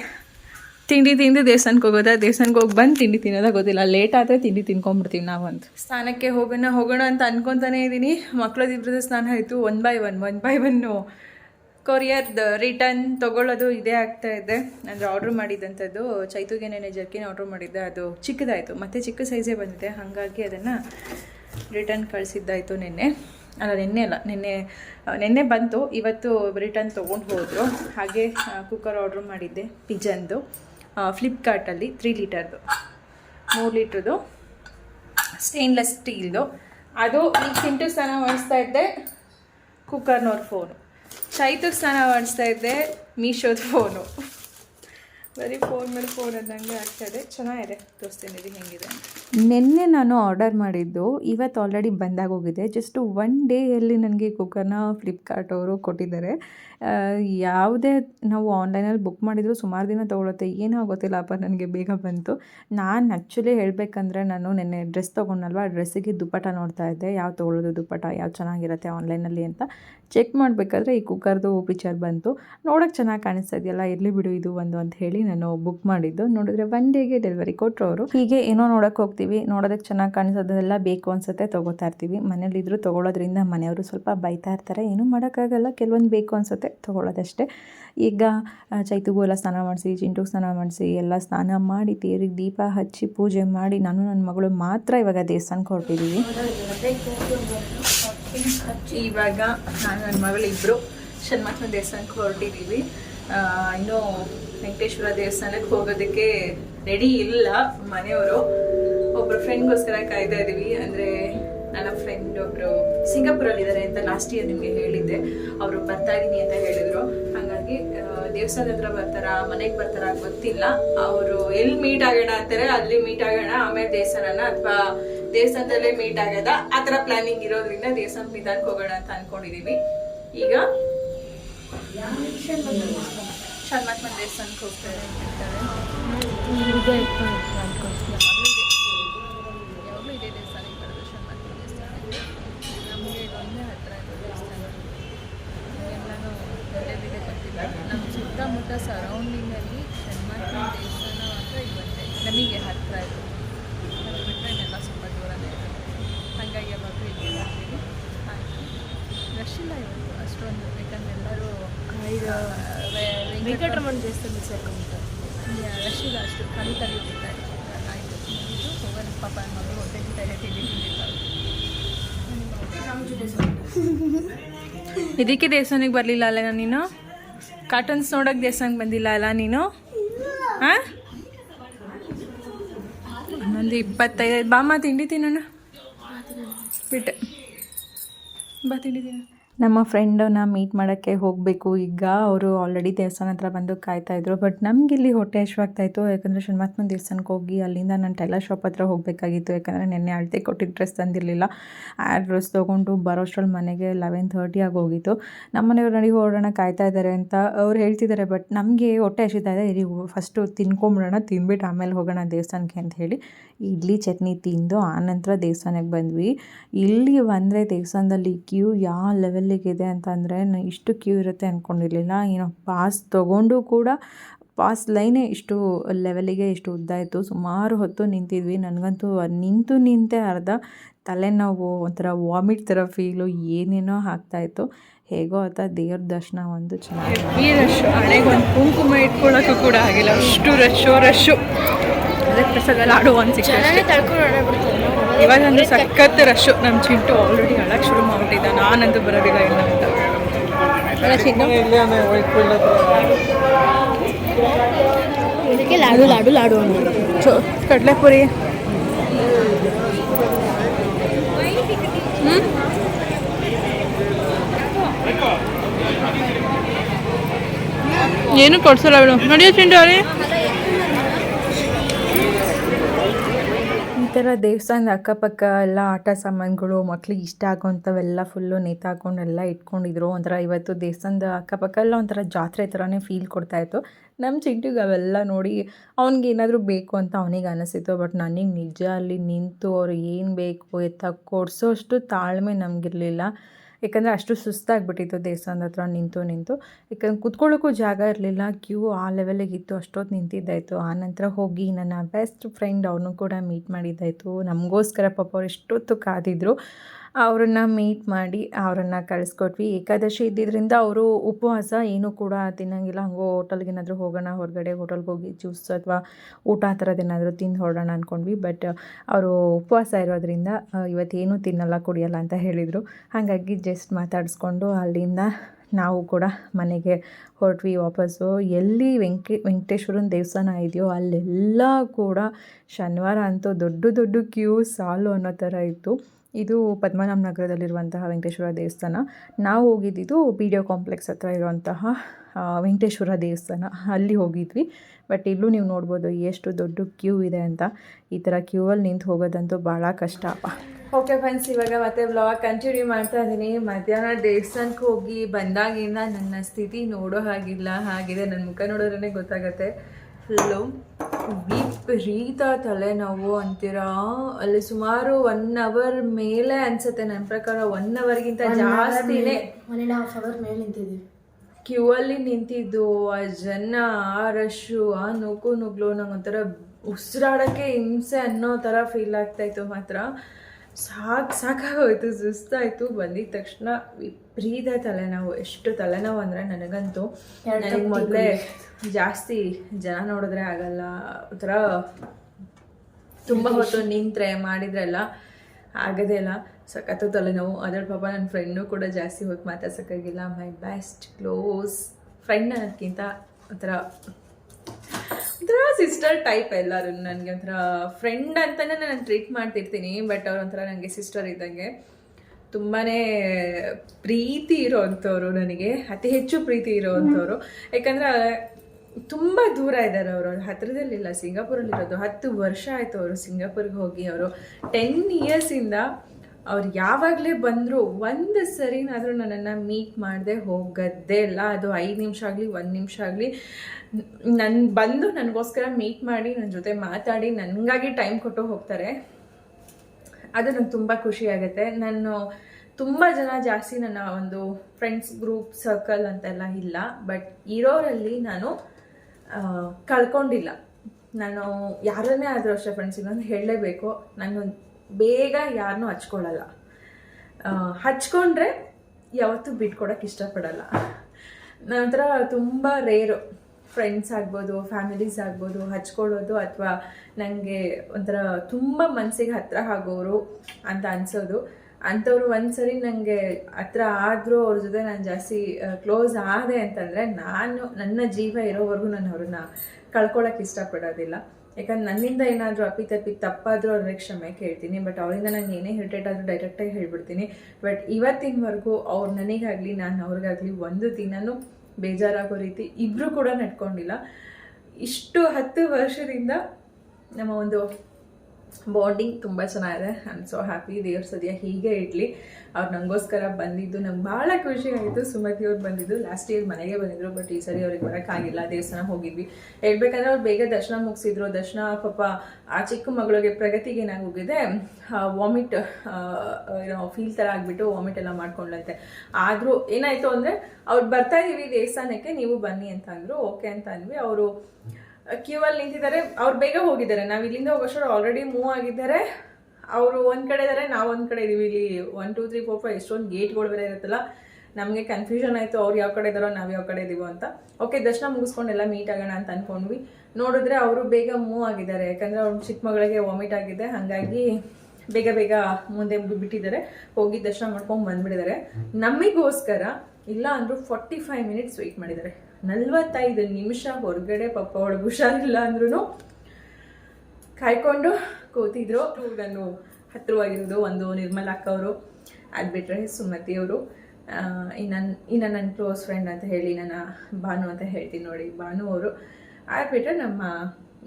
ತಿಂಡಿ ತಿಂದು ದೇವಸ್ಥಾನಕ್ಕೆ ಹೋಗೋದಾ, ದೇವಸ್ಥಾನಕ್ಕೆ ಹೋಗಿ ಬಂದು ತಿಂಡಿ ತಿನ್ನೋದ ಗೊತ್ತಿಲ್ಲ. ಲೇಟ್ ಆದರೆ ತಿಂಡಿ ತಿನ್ಕೊಂಬಿಡ್ತೀವಿ ನಾವಂತ ಸ್ನಾನಕ್ಕೆ ಹೋಗೋಣ ಹೋಗೋಣ ಅಂತ ಅನ್ಕೊತಾನೆ ಇದ್ದೀನಿ ಮಕ್ಳದಿಬ್ರದ್ದು ಸ್ನಾನ ಆಯಿತು one by one one by one ಕೊರಿಯರ್ದು return ತೊಗೊಳ್ಳೋದು ಇದೇ ಆಗ್ತಾ ಇದೆ. ಅಂದರೆ ಆರ್ಡ್ರ್ ಮಾಡಿದ್ದಂಥದ್ದು ಚೈತುಗೆ ನೆನೆ ಜರ್ಕಿನ ಆರ್ಡ್ರ್ ಮಾಡಿದ್ದೆ, ಅದು ಚಿಕ್ಕದಾಯಿತು. ಮತ್ತೆ ಚಿಕ್ಕ ಸೈಜೇ ಬಂದಿದೆ. ಹಾಗಾಗಿ ಅದನ್ನು ರಿಟರ್ನ್ ಕಳಿಸಿದ್ದಾಯಿತು ನಿನ್ನೆ. ಅಲ್ಲ ನಿನ್ನೆ ಅಲ್ಲ, ನಿನ್ನೆ ನಿನ್ನೆ ಬಂತು. ಇವತ್ತು ರಿಟರ್ನ್ ತೊಗೊಂಡು ಹೋದರು. ಹಾಗೆ ಕುಕ್ಕರ್ ಆರ್ಡ್ರ್ ಮಾಡಿದ್ದೆ ಪಿಜನ್ದು ಫ್ಲಿಪ್ಕಾರ್ಟಲ್ಲಿ ತ್ರೀ ಲೀಟರ್ದು. ಮೂರು ಲೀಟ್ರದು. ಸ್ಟೇನ್ಲೆಸ್ ಸ್ಟೀಲ್ದು ಅದು ಈಗ ಚಿಂಟು ಸ್ನಾನ ಮಾಡಿಸ್ತಾ ಇದ್ದೆ. ಕುಕ್ಕರ್ನವ್ರ ಫೋನು ಚೈತು ಸ್ನಾನ ಮಾಡಿಸ್ತಾ ಇದ್ದೆ. ಮೀಶೋದ ಫೋನು ಬರೀ ಫೋನ್ ಮೇಲೆ ಫೋನ್ ಅಂದಂಗೆ ಆಗ್ತಾಯಿದೆ ಚೆನ್ನಾಗಿದೆ. ತೋರಿಸ್ತೀನಿ, ಇದು ಹೆಂಗಿದೆ ನಿನ್ನೆ ನಾನು ಆರ್ಡರ್ ಮಾಡಿದ್ದು. ಇವತ್ತು ಆಲ್ರೆಡಿ ಬಂದಾಗೋಗಿದೆ ಜಸ್ಟ್ ಒನ್ ಡೇಯಲ್ಲಿ ನನಗೆ ಕುಕ್ಕರ್ನ ಫ್ಲಿಪ್ಕಾರ್ಟ್ ಅವರು ಕೊಟ್ಟಿದ್ದಾರೆ. ಯಾವುದೇ ನಾವು ಆನ್ಲೈನಲ್ಲಿ ಬುಕ್ ಮಾಡಿದರೂ ಸುಮಾರು ದಿನ ತೊಗೊಳುತ್ತೆ. ಏನೋ ಗೊತ್ತಿಲ್ಲಪ್ಪ ನನಗೆ ಬೇಗ ಬಂತು. ನಾನು ಆ್ಯಕ್ಚುಲಿ ಹೇಳಬೇಕಂದ್ರೆ ನಾನು ನೆನ್ನೆ ಡ್ರೆಸ್ ತೊಗೊಂಡಲ್ವ ಆ ಡ್ರೆಸ್ಸಿಗೆ ದುಪ್ಪಟ ನೋಡ್ತಾ ಇದ್ದೆ. ಯಾವ ತೊಗೊಳ್ಳೋದು ದುಪ್ಪಟ ಯಾವ್ದು ಚೆನ್ನಾಗಿರುತ್ತೆ ಆನ್ಲೈನಲ್ಲಿ ಅಂತ. ಚೆಕ್ ಮಾಡಬೇಕಾದ್ರೆ ಈ ಕುಕ್ಕರ್ದು ಪಿಕ್ಚರ್ ಬಂತು. ನೋಡೋಕ್ಕೆ ಚೆನ್ನಾಗಿ ಕಾಣಿಸ್ತಾ ಇದೆಯಲ್ಲ? ಇರಲಿ ಬಿಡು, ಇದು ಒಂದು ಅಂತ ಹೇಳಿ ನಾನು ಬುಕ್ ಮಾಡಿದ್ದು. ನೋಡಿದ್ರೆ ಒನ್ ಡೇಗೆ ಡೆಲಿವರಿ ಕೊಟ್ಟರು ಅವರು ಹೀಗೆ ಏನೋ ನೋಡೋಕೆ ಹೋಗ್ತೀವಿ. ನೋಡೋದಕ್ಕೆ ಚೆನ್ನಾಗಿ ಕಾಣಿಸೋದೆಲ್ಲ ಬೇಕು ಅನ್ಸುತ್ತೆ. ತೊಗೋತಾ ಇರ್ತೀವಿ. ಮನೇಲಿದ್ರು ತೊಗೊಳೋದ್ರಿಂದ ಮನೆಯವರು ಸ್ವಲ್ಪ ಬೈತಾ ಇರ್ತಾರೆ. ಏನೂ ಮಾಡೋಕ್ಕಾಗಲ್ಲ. ಕೆಲವೊಂದು ಬೇಕು ಅನ್ಸುತ್ತೆ. ತೊಗೊಳೋದಷ್ಟೇ. ಈಗ ಚೈತುಗೂ ಎಲ್ಲ ಸ್ನಾನ ಮಾಡಿಸಿ ಚಿಂಟುಗೆ ಸ್ನಾನ ಮಾಡಿಸಿ, ಎಲ್ಲ ಸ್ನಾನ ಮಾಡಿ, ತೇರಿಗೆ ದೀಪ ಹಚ್ಚಿ, ಪೂಜೆ ಮಾಡಿ, ನಾನು ನನ್ನ ಮಗಳು ಮಾತ್ರ ಇವಾಗ ದೇವಸ್ಥಾನಕ್ಕೆ ಹೊರಟಿದ್ದೀವಿ ಇವಾಗ ನಾನು ನನ್ನ ಮಗಳು ಇಬ್ಬರು ಶನ್ಮಾತ್ಮ ದೇವಸ್ಥಾನಕ್ಕೆ ಹೊರಟಿದ್ದೀವಿ ಇನ್ನು ವೆಂಕಟೇಶ್ವರ ದೇವಸ್ಥಾನಕ್ಕೆ ಹೋಗೋದಕ್ಕೆ ರೆಡಿ ಇಲ್ಲ ಮನೆಯವರು. ಒಬ್ಬರು ಫ್ರೆಂಡ್ಗೋಸ್ಕರ ಕಾಯ್ತಾ ಇದ್ದೀವಿ ಅಂದರೆ ನನ್ನ ಫ್ರೆಂಡ್ ಅಲ್ಲಿ ಸಿಂಗಾಪುರಲ್ಲಿದ್ದಾರೆ ಅಂತ ಲಾಸ್ಟ್ ಇಯರ್ ನಿಮಗೆ ಹೇಳಿದ್ದೆ. ಅವರು ಬರ್ತಾ ಇದ್ದೀನಿ ಅಂತ ಹೇಳಿದ್ರು. ಹಾಗಾಗಿ ದೇವಸ್ಥಾನ ಹತ್ರ ಬರ್ತಾರಾ, ಮನೆಗೆ ಬರ್ತಾರಾ ಗೊತ್ತಿಲ್ಲ. ಅವರು ಎಲ್ಲಿ ಮೀಟ್ ಆಗೋಣ ಅಂತಾರೆ, ಅಲ್ಲಿ ಮೀಟ್ ಆಗೋಣ. ಆಮೇಲೆ ದೇವಸ್ಥಾನನ ಅಥವಾ ದೇವಸ್ಥಾನದಲ್ಲೇ ಮೀಟ್ ಆಗೋದ. ಆ ಥರ ಪ್ಲಾನಿಂಗ್ ಇರೋದ್ರಿಂದ ದೇವಸ್ಥಾನ ನಿಧಾನಕ್ಕೆ ಹೋಗೋಣ ಅಂತ ಅನ್ಕೊಂಡಿದೀವಿ ಈಗ? ಶರ್ಮಾತ್ಮ ದೇವಸ್ಥಾನಕ್ಕೆ ಹೋಗ್ತಾ ಇದ್ದಾರೆ ಯಾವಾಗಲೂ ಇದೇ ದೇವಸ್ಥಾನಕ್ಕೆ ಬರೋದು ಶರ್ಮಾತ್ಮ ದೇವಸ್ಥಾನಕ್ಕೆ ನಮಗೆ ಒಂದೇ ಹತ್ರ ಇರೋ ದೇವಸ್ಥಾನ ಸರೌಂಡಿಂಗಲ್ಲಿ ಶನ್ಮಾತ್ಮ ದೇವಸ್ಥಾನ ಮಾತ್ರ ಇವತ್ತೆ ನಮಗೆ ಹತ್ತಿರ ಇದೆ. ಅದು ಬಿಟ್ಟರೆ ಇನ್ನೆಲ್ಲ ಸ್ವಲ್ಪ ದೂರನೇ ಇದೆ. ಹಾಗಾಗಿ ಯಾವಾಗಲೂ ಇಲ್ಲಿ ಬರ್ತೀವಿ. ಆಯಿತು ರಶ್ ಇಲ್ಲ ಇವತ್ತು ಅಷ್ಟೊಂದು. ಯಾಕಂದ್ರೆ ಎಲ್ಲರೂ ವೆಂಕಟರಮಣ ದೇವಸ್ಥಾನ ಸೇರ್ಕೊಂಡ್ಬಿಟ್ಟು ರಶ್ ಇಲ್ಲ ಅಷ್ಟು. ಕಣ್ಣು ತಲೆಯುತ್ತಿದ್ದಾರೆ ಆಯಿತು. ಮುಗಿದು ಹೋಗೋಣ. ಪಾಪ ನನ್ನ ಮಗಳು ಹೊಟ್ಟೆ ತಲೆ ತಿಂಡಿ ತಿಂದಿರ್ತಾರೆ ಇದಕ್ಕೆ ದೇವಸ್ಥಾನಕ್ಕೆ ಬರಲಿಲ್ಲ ಅಲ್ಲ ನೀನು? ಕಾರ್ಟೂನ್ಸ್ ನೋಡೋಕೆ ದೇವಸ್ಥಾನಕ್ಕೆ ಬಂದಿಲ್ಲ ಅಲ್ಲ ನೀನು? ಹಾಂ ಹನ್ನೊಂದು ಇಪ್ಪತ್ತೈದು ಬಾಮ್ಮ ತಿಂಡಿ ತಿನ್ನೋಣ. ಬಿಟ್ಟೆ. ಬಾ ತಿಂಡಿ ತಿನ್ನೋಣ ನಮ್ಮ ಫ್ರೆಂಡನ್ನ ಮೀಟ್ ಮಾಡೋಕ್ಕೆ ಹೋಗಬೇಕು. ಈಗ ಅವರು ಆಲ್ರೆಡಿ ದೇವಸ್ಥಾನ ಹತ್ರ ಬಂದು ಕಾಯ್ತಾ ಇದ್ರು ಬಟ್ ನಮ್ಗೆ ಇಲ್ಲಿ ಹೊಟ್ಟೆ ಹಶ್ವಾಗ್ತಾಯಿತ್ತು ಯಾಕಂದರೆ ಶನಿಮಾತ್ಮನ ದೇವಸ್ಥಾನಕ್ಕೆ ಹೋಗಿ ಅಲ್ಲಿಂದ ನಾನು ಟೈಲರ್ ಶಾಪ್ ಹತ್ರ ಹೋಗಬೇಕಾಗಿತ್ತು. ಯಾಕಂದರೆ ನಿನ್ನೆ ಅಳತೆ ಕೊಟ್ಟಿದ್ದ ಡ್ರೆಸ್ ತಂದಿರಲಿಲ್ಲ. ಆ ಡ್ರೆಸ್ ತೊಗೊಂಡು ಬರೋಷ್ಟ್ರಲ್ಲಿ ಮನೆಗೆ ಲೆವೆನ್ ಆಗಿ ಹೋಗಿತ್ತು. ನಮ್ಮ ಮನೆಯವ್ರು ನಡಿ ಹೊರಡೋಣ, ಕಾಯ್ತಾ ಇದ್ದಾರೆ ಅಂತ ಅವ್ರು ಹೇಳ್ತಿದ್ದಾರೆ ಬಟ್ ನಮಗೆ ಹೊಟ್ಟೆ ಹಸಿತಾ ಇದೆ. ಇರಿ ಫಸ್ಟು ತಿನ್ಕೊಂಬಿಡೋಣ, ತಿನ್ಬಿಟ್ಟು ಆಮೇಲೆ ಹೋಗೋಣ ದೇವಸ್ಥಾನಕ್ಕೆ ಅಂತ ಹೇಳಿ ಇಡ್ಲಿ ಚಟ್ನಿ ತಿಂದು ಆನಂತರ ದೇವಸ್ಥಾನಕ್ಕೆ ಬಂದ್ವಿ. ಇಲ್ಲಿ ಬಂದರೆ ದೇವಸ್ಥಾನದಲ್ಲಿ ಕ್ಯೂ ಯಾವ ಲೆವೆಲ್ಲಿಗಿದೆ ಅಂತಂದರೆ ಇಷ್ಟು ಕ್ಯೂ ಇರುತ್ತೆ ಅಂದ್ಕೊಂಡಿರಲಿಲ್ಲ ಏನೋ ಪಾಸ್ ತೊಗೊಂಡು ಕೂಡ ಪಾಸ್ ಲೈನೇ ಇಷ್ಟು ಲೆವೆಲಿಗೆ ಇಷ್ಟು ಉದ್ದ ಇತ್ತು. ಸುಮಾರು ಹೊತ್ತು ನಿಂತಿದ್ವಿ. ನನಗಂತೂ ನಿಂತು ನಿಂತೆ ಅರ್ಧ ತಲೆನೋವು, ಒಂಥರ ವಾಮಿಟ್ ಥರ ಫೀಲು ಏನೇನೋ ಆಗ್ತಾಯಿತ್ತು ಹೇಗೋ ಆತ ದೇವ್ರ ದರ್ಶನ ಒಂದು ಚೆನ್ನಾಗಿ. ರಶ್ ಹಣೆಗೆ ಒಂದು ಕುಂಕುಮ ಇಟ್ಕೊಳ್ಳೋಕ್ಕೂ ಕೂಡ ಆಗಿಲ್ಲ. ಅಷ್ಟು ರಶ್ಶು ರಶ್ಶು ಅದೇ ಪ್ರಸಾದ ಲಾಡು ಒಂದು ಸಿಕ್ಕಷ್ಟೇ. ಇವಾಗಂದು ಸಖತ್ ರಶ್ಶು ನಮ್ಮ ಚಿಂಟು ಆಲ್ರೆಡಿ ಅಳಕ್ಕೆ ಶುರು ಮಾಡಿಬಿಟ್ಟಿದ್ದ. ನಾನಂತೂ ಬರೋದಿಲ್ಲ ಇಲ್ಲ ಅಂತ ಇದಕ್ಕೆ ಲಾಡು ಲಾಡು ಲಾಡು ಚೋ ಕಡಲೆಪುರಿ. ಏನು ಕೊಡ್ಸಲ್ಲ ಬಿಡು ನಡೆಯೋ ಚಿಂಟು ಅವರೇ ಥರ ದೇವಸ್ಥಾನದ ಅಕ್ಕಪಕ್ಕ ಎಲ್ಲ ಆಟ ಸಾಮಾನುಗಳು ಮಕ್ಳಿಗೆ ಇಷ್ಟ ಆಗೋಂಥವೆಲ್ಲ ಫುಲ್ಲು ನೇತಾಕೊಂಡೆಲ್ಲ ಇಟ್ಕೊಂಡಿದ್ರು. ಒಂಥರ ಇವತ್ತು ದೇವಸ್ಥಾನದ ಅಕ್ಕಪಕ್ಕ ಎಲ್ಲ ಒಂಥರ ಜಾತ್ರೆ ಥರನೇ ಫೀಲ್ ಕೊಡ್ತಾಯಿತ್ತು ನಮ್ಮ ಚಿಂಟಿಗೆ ಅವೆಲ್ಲ ನೋಡಿ ಅವ್ನಿಗೆ ಏನಾದರೂ ಬೇಕು ಅಂತ ಅವನಿಗೆ ಅನಿಸಿತ್ತು. ಬಟ್ ನನಗೆ ನಿಜ ಅಲ್ಲಿ ನಿಂತು ಅವ್ರು ಏನು ಬೇಕು ಎತ್ತ ಕೊಡಿಸೋ ಅಷ್ಟು ತಾಳ್ಮೆ ನಮಗಿರಲಿಲ್ಲ. ಯಾಕಂದರೆ ಅಷ್ಟು ಸುಸ್ತಾಗಿಬಿಟ್ಟಿತ್ತು ದೇವಸ್ಥಾನದ ಹತ್ರ ನಿಂತು ನಿಂತು. ಯಾಕಂದ್ರೆ ಕುತ್ಕೊಳ್ಳೋಕ್ಕೂ ಜಾಗ ಇರಲಿಲ್ಲ ಕ್ಯೂ ಆ ಲೆವೆಲಿಗೆ ಇತ್ತು, ಅಷ್ಟೊತ್ತು ನಿಂತಿದ್ದಾಯಿತು. ಆನಂತರ ಹೋಗಿ ನನ್ನ ಬೆಸ್ಟ್ ಫ್ರೆಂಡ್ ಅವ್ರನ್ನೂ ಕೂಡ ಮೀಟ್ ಮಾಡಿದ್ದಾಯಿತು. ನಮಗೋಸ್ಕರ ಪಾಪ ಅವ್ರು ಎಷ್ಟೊತ್ತು ಕಾದಿದ್ರು. ಅವರನ್ನ ಮೀಟ್ ಮಾಡಿ ಅವರನ್ನು ಕಳಿಸ್ಕೊಟ್ವಿ. ಏಕಾದಶಿ ಇದ್ದಿದ್ದರಿಂದ ಅವರು ಉಪವಾಸ ಏನೂ ಕೂಡ ತಿನ್ನಂಗಿಲ್ಲ. ಹಂಗೋ ಹೋಟೆಲ್ಗೆ ಏನಾದರೂ ಹೋಗೋಣ, ಹೊರಗಡೆ ಹೋಟೆಲ್ಗೆ ಹೋಗಿ ಜ್ಯೂಸ್ ಅಥವಾ ಊಟ ಆ ಥರದ್ದು ಏನಾದರೂ ತಿಂದು ಹೊರಡೋಣ ಅಂದ್ಕೊಂಡ್ವಿ ಬಟ್ ಅವರು ಉಪವಾಸ ಇರೋದ್ರಿಂದ ಇವತ್ತೇನು ತಿನ್ನಲ್ಲ, ಕುಡಿಯಲ್ಲ ಅಂತ ಹೇಳಿದರು. ಹಾಗಾಗಿ ಜಸ್ಟ್ ಮಾತಾಡಿಸ್ಕೊಂಡು ಅಲ್ಲಿಂದ ನಾವು ಕೂಡ ಮನೆಗೆ ಹೊರಟ್ವಿ. ವಾಪಸ್ಸು ಎಲ್ಲಿ ವೆಂಕಿ, ವೆಂಕಟೇಶ್ವರನ ದೇವಸ್ಥಾನ ಇದೆಯೋ ಅಲ್ಲೆಲ್ಲ ಕೂಡ ಶನಿವಾರ ಅಂತೂ ದೊಡ್ಡ ದೊಡ್ಡ ಕ್ಯೂ ಸಾಲು ಅನ್ನೋ ಥರ ಇತ್ತು. ಇದು ಪದ್ಮನಾಭ ನಗರದಲ್ಲಿರುವಂತಹ ವೆಂಕಟೇಶ್ವರ ದೇವಸ್ಥಾನ. ನಾವು ಹೋಗಿದ್ದಿದ್ದು ಪಿ ಡಿ ಒ ಕಾಂಪ್ಲೆಕ್ಸ್ ಹತ್ರ ಇರುವಂತಹ ವೆಂಕಟೇಶ್ವರ ದೇವಸ್ಥಾನ. ಅಲ್ಲಿ ಹೋಗಿದ್ವಿ. ಬಟ್ ಇಲ್ಲೂ ನೀವು ನೋಡ್ಬೋದು ಎಷ್ಟು ದೊಡ್ಡ ಕ್ಯೂ ಇದೆ ಅಂತ. ಈ ಥರ ಕ್ಯೂವಲ್ಲಿ ನಿಂತು ಹೋಗೋದಂತೂ ಭಾಳ ಕಷ್ಟ. ಓಕೆ ಫ್ರೆಂಡ್ಸ್ ಇವಾಗ ಮತ್ತೆ ಬ್ಲಾಗ್ ಕಂಟಿನ್ಯೂ ಮಾಡ್ತಾ ಇದ್ದೀನಿ. ಮಧ್ಯಾಹ್ನ ದೇವಸ್ಥಾನಕ್ಕೆ ಹೋಗಿ ಬಂದಾಗಿಂದ ನನ್ನ ಸ್ಥಿತಿ ನೋಡೋ ಹಾಗಿಲ್ಲ. ಹಾಗಿದೆ. ನನ್ನ ಮುಖ ನೋಡೋದ್ರೇ ಗೊತ್ತಾಗತ್ತೆ. ಫುಲ್ಲು ವಿಪರೀತ ತಲೆನೋವು ಅಂತೀರಾ? ಅಲ್ಲಿ ಸುಮಾರು ಒನ್ ಅವರ್ ಮೇಲೆ ಅನ್ಸುತ್ತೆ ನನ್ನ ಪ್ರಕಾರ ಒನ್ ಅವರ್ಗಿಂತ ಜಾಸ್ತಿನೇ. ಒನ್ ಆ್ಯಂಡ್ ಹಾಫ್ ಅವರ್ ಮೇಲೆ ನಿಂತಿದ್ದೀವಿ. ಕ್ಯೂ ಅಲ್ಲಿ ನಿಂತಿದ್ದು ಆ ಜನ ಆ ರಶ್ಶು ಆ ನುಗ್ಗು ನುಗ್ಲು ನಂಗೊಂಥರ ಉಸಿರಾಡೋಕ್ಕೆ ಹಿಂಸೆ ಅನ್ನೋ ಥರ ಫೀಲ್ ಆಗ್ತಾ ಇತ್ತು ಮಾತ್ರ. ಸಾಕು ಸಾಕಾಗೋಯ್ತು ಸುಸ್ತಾಯ್ತು. ಬಂದಿದ ತಕ್ಷಣ ವಿಪರೀತ ತಲೆನೋವು ಎಷ್ಟು ತಲೆನೋವು ಅಂದರೆ ನನಗಂತೂ ನನಗೆ ಮೊದಲೇ ಜಾಸ್ತಿ ಜನ ನೋಡಿದ್ರೆ ಆಗಲ್ಲ ಒಂಥರ ತುಂಬ ಹೊತ್ತು ನಿಂತ್ರೆ ಮಾಡಿದ್ರೆಲ್ಲ ಆಗದೇ ಇಲ್ಲ. ಸಖತ್ತು ತಲೆನೋವು. ಅದ್ರ ಪಾಪ ನನ್ನ ಫ್ರೆಂಡು ಕೂಡ ಜಾಸ್ತಿ ಹೋಗಿ ಮಾತಾಡ್ಸೋಕ್ಕಾಗಿಲ್ಲ. ಮೈ ಬೆಸ್ಟ್ ಕ್ಲೋಸ್ ಫ್ರೆಂಡ್ ಅನ್ನೋದಕ್ಕಿಂತ ಒಂಥರ ಒಂಥರ ಸಿಸ್ಟರ್ ಟೈಪ್ ಎಲ್ಲರೂ. ನನಗೆ ಒಂಥರ ಫ್ರೆಂಡ್ ಅಂತಲೇ ನಾನು ಟ್ರೀಟ್ ಮಾಡ್ತಿರ್ತೀನಿ ಬಟ್ ಅವ್ರು ಒಂಥರ ನನಗೆ ಸಿಸ್ಟರ್ ಇದ್ದಂಗೆ. ತುಂಬಾ ಪ್ರೀತಿ ಇರೋವಂಥವ್ರು ನನಗೆ, ಅತಿ ಹೆಚ್ಚು ಪ್ರೀತಿ ಇರೋವಂಥವ್ರು ಯಾಕಂದರೆ ತುಂಬ ದೂರ ಇದ್ದಾರೆ ಅವರು. ಹತ್ತಿರದಲ್ಲಿಲ್ಲ ಸಿಂಗಾಪುರಲ್ಲಿರೋದು ಹತ್ತು ವರ್ಷ ಆಯಿತು ಅವರು ಸಿಂಗಾಪುರ್ಗೆ ಹೋಗಿ. ಅವರು ಟೆನ್ ಇಯರ್ಸಿಂದ ಅವ್ರು ಯಾವಾಗಲೇ ಬಂದರೂ ಒಂದು ಸರಿನಾದರೂ ನನ್ನನ್ನು ಮೀಟ್ ಮಾಡದೆ ಹೋಗೋದೇ ಇಲ್ಲ. ಅದು ಐದು ನಿಮಿಷ ಆಗಲಿ, ಒಂದು ನಿಮಿಷ ಆಗಲಿ. ನನ್ನ ಬಂದು ನನಗೋಸ್ಕರ ಮೀಟ್ ಮಾಡಿ ನನ್ನ ಜೊತೆ ಮಾತಾಡಿ, ನನಗಾಗಿ ಟೈಮ್ ಕೊಟ್ಟು ಹೋಗ್ತಾರೆ. ಅದು ನಂಗೆ ತುಂಬ ಖುಷಿ ಆಗುತ್ತೆ. ನಾನು ತುಂಬ ಜನ ಜಾಸ್ತಿ ನನ್ನ ಒಂದು ಫ್ರೆಂಡ್ಸ್ ಗ್ರೂಪ್ ಸರ್ಕಲ್ ಅಂತೆಲ್ಲ ಇಲ್ಲ. ಬಟ್ ಇರೋರಲ್ಲಿ ನಾನು ಕಳ್ಕೊಂಡಿಲ್ಲ. ನಾನು ಯಾರನ್ನೇ ಆದರೂ ಅಷ್ಟೇ ಫ್ರೆಂಡ್ಸ್ ಇನ್ನೊಂದು ಹೇಳಲೇಬೇಕು. ನಾನು ಬೇಗ ಯಾರನ್ನೂ ಹಚ್ಕೊಳ್ಳಲ್ಲ. ಹಚ್ಕೊಂಡ್ರೆ ಯಾವತ್ತೂ ಬಿಟ್ಕೊಡಕ್ಕೆ ಇಷ್ಟಪಡಲ್ಲ. ನಂತರ ತುಂಬ ರೇರು. ಫ್ರೆಂಡ್ಸ್ ಆಗ್ಬೋದು ಫ್ಯಾಮಿಲೀಸ್ ಆಗ್ಬೋದು, ಹಚ್ಕೊಳ್ಳೋದು ಅಥವಾ ನನಗೆ ಒಂಥರ ತುಂಬ ಮನಸ್ಸಿಗೆ ಹತ್ತಿರ ಆಗೋರು ಅಂತ ಅನಿಸೋದು. ಅಂಥವ್ರು ಒಂದ್ಸರಿ ನನಗೆ ಹತ್ರ ಆದರೂ ಅವ್ರ ಜೊತೆ ನಾನು ಜಾಸ್ತಿ ಕ್ಲೋಸ್ ಆದೆ ಅಂತಂದರೆ ನಾನು ನನ್ನ ಜೀವ ಇರೋವರೆಗೂ ನಾನು ಅವ್ರನ್ನ ಕಳ್ಕೊಳಕ್ಕೆ ಇಷ್ಟಪಡೋದಿಲ್ಲ. ಯಾಕಂದ್ರೆ ನನ್ನಿಂದ ಏನಾದರೂ ಅಪ್ಪಿ ತಪ್ಪಿ ತಪ್ಪಾದರೂ ಅವ್ರಿಗೆ ಕ್ಷಮೆ ಕೇಳ್ತೀನಿ ಬಟ್ ಅವರಿಂದ ನಂಗೆ ಏನೇ ಹಿರಿಟೇಟ್ ಆದರೂ ಡೈರೆಕ್ಟಾಗಿ ಹೇಳ್ಬಿಡ್ತೀನಿ. ಬಟ್ ಇವತ್ತಿನವರೆಗೂ ಅವ್ರು ನನಗಾಗಲಿ, ನಾನು ಅವ್ರಿಗಾಗಲಿ ಒಂದು ದಿನವೂ ಬೇಜಾರಾಗೋ ರೀತಿ ಇಬ್ಬರೂ ಕೂಡ ನಡ್ಕೊಂಡಿಲ್ಲ. ಇಷ್ಟು ಹತ್ತು ವರ್ಷದಿಂದ ನಮ್ಮ ಒಂದು ಬಾಂಡಿಂಗ್ ತುಂಬ ಚೆನ್ನಾಗಿದೆ. ಆಮ್ ಸೊ ಹ್ಯಾಪಿ ದೇವ್ರ ಸದ್ಯ ಹೀಗೆ ಇಡ್ಲಿ. ಅವ್ರು ನನಗೋಸ್ಕರ ಬಂದಿದ್ದು ನಂಗೆ ಭಾಳ ಖುಷಿ ಆಯಿತು. ಸುಮತಿ ಅವ್ರು ಬಂದಿದ್ದು. ಲಾಸ್ಟ್ ಇಯರ್ ಮನೆಗೆ ಬಂದಿದ್ರು ಬಟ್ ಈ ಸರಿ ಅವ್ರಿಗೆ ಬರೋಕ್ಕಾಗಿಲ್ಲ ದೇವಸ್ಥಾನ ಹೋಗಿದ್ವಿ. ಹೇಳ್ಬೇಕಂದ್ರೆ ಅವ್ರು ಬೇಗ ದರ್ಶನ ಮುಗಿಸಿದ್ರು. ದರ್ಶನ ಪಾಪ ಆ ಚಿಕ್ಕ ಮಗಳಿಗೆ ಪ್ರಗತಿಗೆ ಏನಾಗೋಗಿದೆ ವಾಮಿಟ್ ಏನೋ ಫೀಲ್ ಥರ ಆಗಿಬಿಟ್ಟು ವಾಮಿಟ್ ಎಲ್ಲ ಮಾಡ್ಕೊಂಡಂತೆ ಆದರೂ ಏನಾಯಿತು ಅಂದರೆ ಅವ್ರು ಬರ್ತಾ ಇದ್ದೀವಿ ದೇವಸ್ಥಾನಕ್ಕೆ ನೀವು ಬನ್ನಿ ಅಂತ ಅಂದರು. ಓಕೆ ಅಂತ ಅಂದ್ವಿ. ಅವರು ಕ್ಯೂ ಅಲ್ಲಿ ನಿಂತಿದ್ದಾರೆ, ಅವ್ರು ಬೇಗ ಹೋಗಿದ್ದಾರೆ. ನಾವು ಇಲ್ಲಿಂದ ಹೋಗೋಷ್ಟು ಆಲ್ರೆಡಿ ಮೂವ್ ಆಗಿದ್ದಾರೆ. ಅವರು ಒಂದ್ ಕಡೆ ಇದ್ದಾರೆ ನಾವು ಒಂದ್ ಕಡೆ ಇದೀವಿ. ಇಲ್ಲಿ one two three four five ಎಷ್ಟೊಂದು ಗೇಟ್ಗಳು ಬೇರೆ ಇರುತ್ತಲ್ಲ, ನಮಗೆ ಕನ್ಫ್ಯೂಷನ್ ಆಯಿತು, ಅವ್ರು ಯಾವ ಕಡೆ ಇದ್ದಾರೋ ನಾವು ಯಾವ ಕಡೆ ಇದೀವೋ ಅಂತ. ಓಕೆ ದರ್ಶನ ಮುಗಿಸ್ಕೊಂಡೆಲ್ಲ ಮೀಟ್ ಆಗೋಣ ಅಂತ ಅನ್ಕೊಂಡ್ವಿ. ನೋಡಿದ್ರೆ ಅವರು ಬೇಗ ಮೂವ್ ಆಗಿದ್ದಾರೆ. ಯಾಕಂದರೆ ಅವ್ರ ಚಿಕ್ಕ ಮಗಳಿಗೆ ವಾಮಿಟ್ ಆಗಿದೆ. ಹಾಗಾಗಿ ಬೇಗ ಬೇಗ ಮುಂದೆ ಬಿಟ್ಟಿದ್ದಾರೆ ಹೋಗಿ ದರ್ಶನ ಮಾಡ್ಕೊಂಡು ಬಂದ್ಬಿಟ್ಟಿದ್ದಾರೆ. ನಮಗೋಸ್ಕರ ಇಲ್ಲ ಅಂದ್ರೂ ಫಾರ್ಟಿ ಫೈವ್ ಮಿನಿಟ್ಸ್ ವೆಯ್ಟ್ ಮಾಡಿದ್ದಾರೆ. ನಲ್ವತ್ತೈದು ನಿಮಿಷ ಹೊರಗಡೆ ಪಪ್ಪ ಅವಳು ಹುಷಾರಿಲ್ಲ ಅಂದ್ರೂ ಕಾಯ್ಕೊಂಡು ಕೂತಿದ್ರು. ನಾನು ಹತ್ತಿರವಾಗಿರೋದು ಒಂದು ನಿರ್ಮಲ ಅಕ್ಕ ಅವರು ಅದು ಸುಮತಿ ಅವರು. ಇನ್ನು ಇನ್ನು ನನ್ನ ಕ್ಲೋಸ್ ಫ್ರೆಂಡ್ ಅಂತ ಹೇಳಿ ನನ್ನ ಭಾನು ಅಂತ ಹೇಳ್ತೀನಿ ನೋಡಿ, ಭಾನು ಅವರು. ಅದು ನಮ್ಮ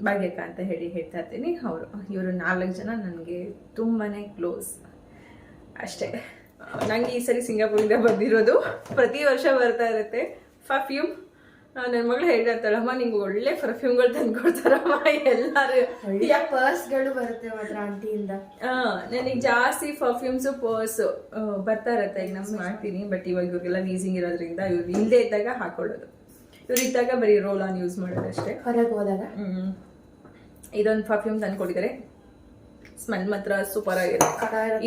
ಭಾಗ್ಯಕ್ಕ ಅಂತ ಹೇಳಿ ಹೇಳ್ತಾ ಇರ್ತೀನಿ ಅವರು. ಇವರು ನಾಲ್ಕು ಜನ ನನಗೆ ತುಂಬಾ ಕ್ಲೋಸ್. ಅಷ್ಟೇ. ನಂಗೆ ಈ ಸರಿ ಸಿಂಗಾಪುರಿಂದ ಬಂದಿರೋದು. ಪ್ರತಿ ವರ್ಷ ಬರ್ತಾ ಇರುತ್ತೆ. ಪರ್ಫ್ಯೂಮ್ ನನ್ನ ಮಗಳು ಹೇಳಿರ್ತಾಳಮ್ಮ ನಿಂಗೆ ಒಳ್ಳೆ ಪರ್ಫ್ಯೂಮ್ಗಳು ತಂದು ಕೊಡ್ತಾರಮ್ಮ ಎಲ್ಲರೂ. ಒಳ್ಳೆಯ ಪರ್ಸ್ಗಳು ಬರುತ್ತೆ ಮಾತ್ರ ಆಂಟಿಯಿಂದ. ನನಗೆ ಜಾಸ್ತಿ ಪರ್ಫ್ಯೂಮ್ಸು ಪರ್ಸು ಬರ್ತಾ ಇರತ್ತೆ. ಈಗ ನಾನು ಮಾಡ್ತೀನಿ ಬಟ್ ಇವಾಗ ಇವ್ರಿಗೆಲ್ಲ ವೀಸಿಂಗ್ ಇರೋದ್ರಿಂದ ಇವ್ರು ಇಲ್ಲದೆ ಇದ್ದಾಗ ಹಾಕೊಳ್ಳೋದು. ಇವ್ರು ಇದ್ದಾಗ ಬರೀ ರೋಲ್ ಆನ್ ಯೂಸ್ ಮಾಡೋದು ಅಷ್ಟೇ ಹೊರಗೆ ಹೋದಾಗ. ಇದೊಂದು ಪರ್ಫ್ಯೂಮ್ ತಂದು ಕೊಟ್ಟಿದ್ದಾರೆ ಸ್ಮೆಲ್ ಮಾತ್ರ ಸೂಪರ್ ಆಗಿದೆ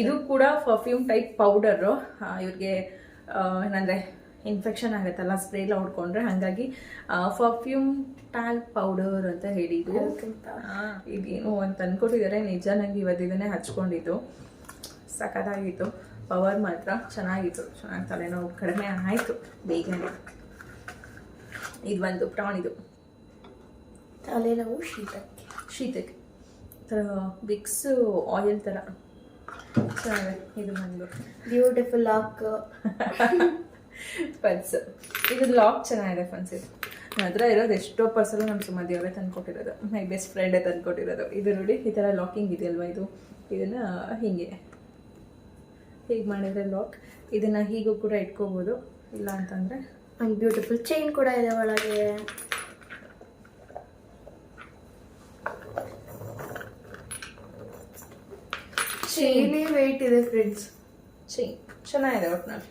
ಇದು ಕೂಡ ಪರ್ಫ್ಯೂಮ್ ಟೈಪ್ ಪೌಡರು ಇವ್ರಿಗೆ ಏನಂದ್ರೆ ಇನ್ಫೆಕ್ಷನ್ ಆಗುತ್ತಲ್ಲ ಸ್ಪ್ರೇ ಎಲ್ಲ ಹೊಡ್ಕೊಂಡ್ರೆ ಹಾಗಾಗಿ ಪರ್ಫ್ಯೂಮ್ ಟ್ಯಾಲ್ ಪೌಡರ್ ಅಂತ ಹೇಳಿದ್ದು ಇದೇನು ಅಂತ ತಂದ್ಕೊಟ್ಟಿದ್ದಾರೆ ನಿಜ ನಂಗೆ ಇವತ್ತು ಇದನ್ನೇ ಹಚ್ಕೊಂಡಿದ್ದು. ಸಖತ್ತಾಗಿತ್ತು. ಪವರ್ ಮಾತ್ರ ಚೆನ್ನಾಗಿತ್ತು. ಚೆನ್ನಾಗಿ ತಲೆನೋವು ಕಡಿಮೆ ಆಯಿತು. ಬೇಗನೆ. ಇದು ಒಂದು ಪ್ರಾಣಿದು. ತಲೆನೋವು ಶೀತಕ್ಕೆ. ಶೀತಕ್ಕೆ. ಥರ ವಿಕ್ಸ್ ಆಯಿಲ್ ಥರ ಚೆನ್ನಾಗಿದೆ. ಇದು ಬಂದು. ಬ್ಯೂಟಿಫುಲ್ ಲಾಕ್ ಪರ್ಸ್ ಇದು ಲಾಕ್ ಚೆನ್ನಾಗಿದೆ ಫನ್ಸ್ ಇದು. ನನ್ನ ಹತ್ರ ಇರೋದು ಎಷ್ಟೋ ಪರ್ಸಲ್ಲು ನಮ್ಮ ಸುಮದಿ ಅವರೇ ತಂದ್ಕೊಟ್ಟಿರೋದು. My best ಫ್ರೆಂಡೇ ತಂದ್ಕೊಟ್ಟಿರೋದು. ಇದು ನೋಡಿ ಈ ಥರ ಲಾಕಿಂಗ್ ಇದೆಯಲ್ವಾ ಇದು? ಇದನ್ನು ಹೀಗೆ. ಹೀಗೆ ಮಾಡಿದರೆ ಲಾಕ್ ಇದನ್ನು ಹೀಗೂ ಕೂಡ ಇಟ್ಕೋಬೋದು. ಇಲ್ಲ ಅಂತಂದರೆ ಒಂದು ಬ್ಯೂಟಿಫುಲ್ ಚೈನ್ ಕೂಡ ಇದೆ ಒಳಗೆ. ಚೈನೇ ವೆಯ್ಟ್ ಇದೆ ಫ್ರೆಂಡ್ಸ್ ಚೈನ್ ಚೆನ್ನಾಗಿದೆ ಒಟ್ಟಿನಲ್ಲಿ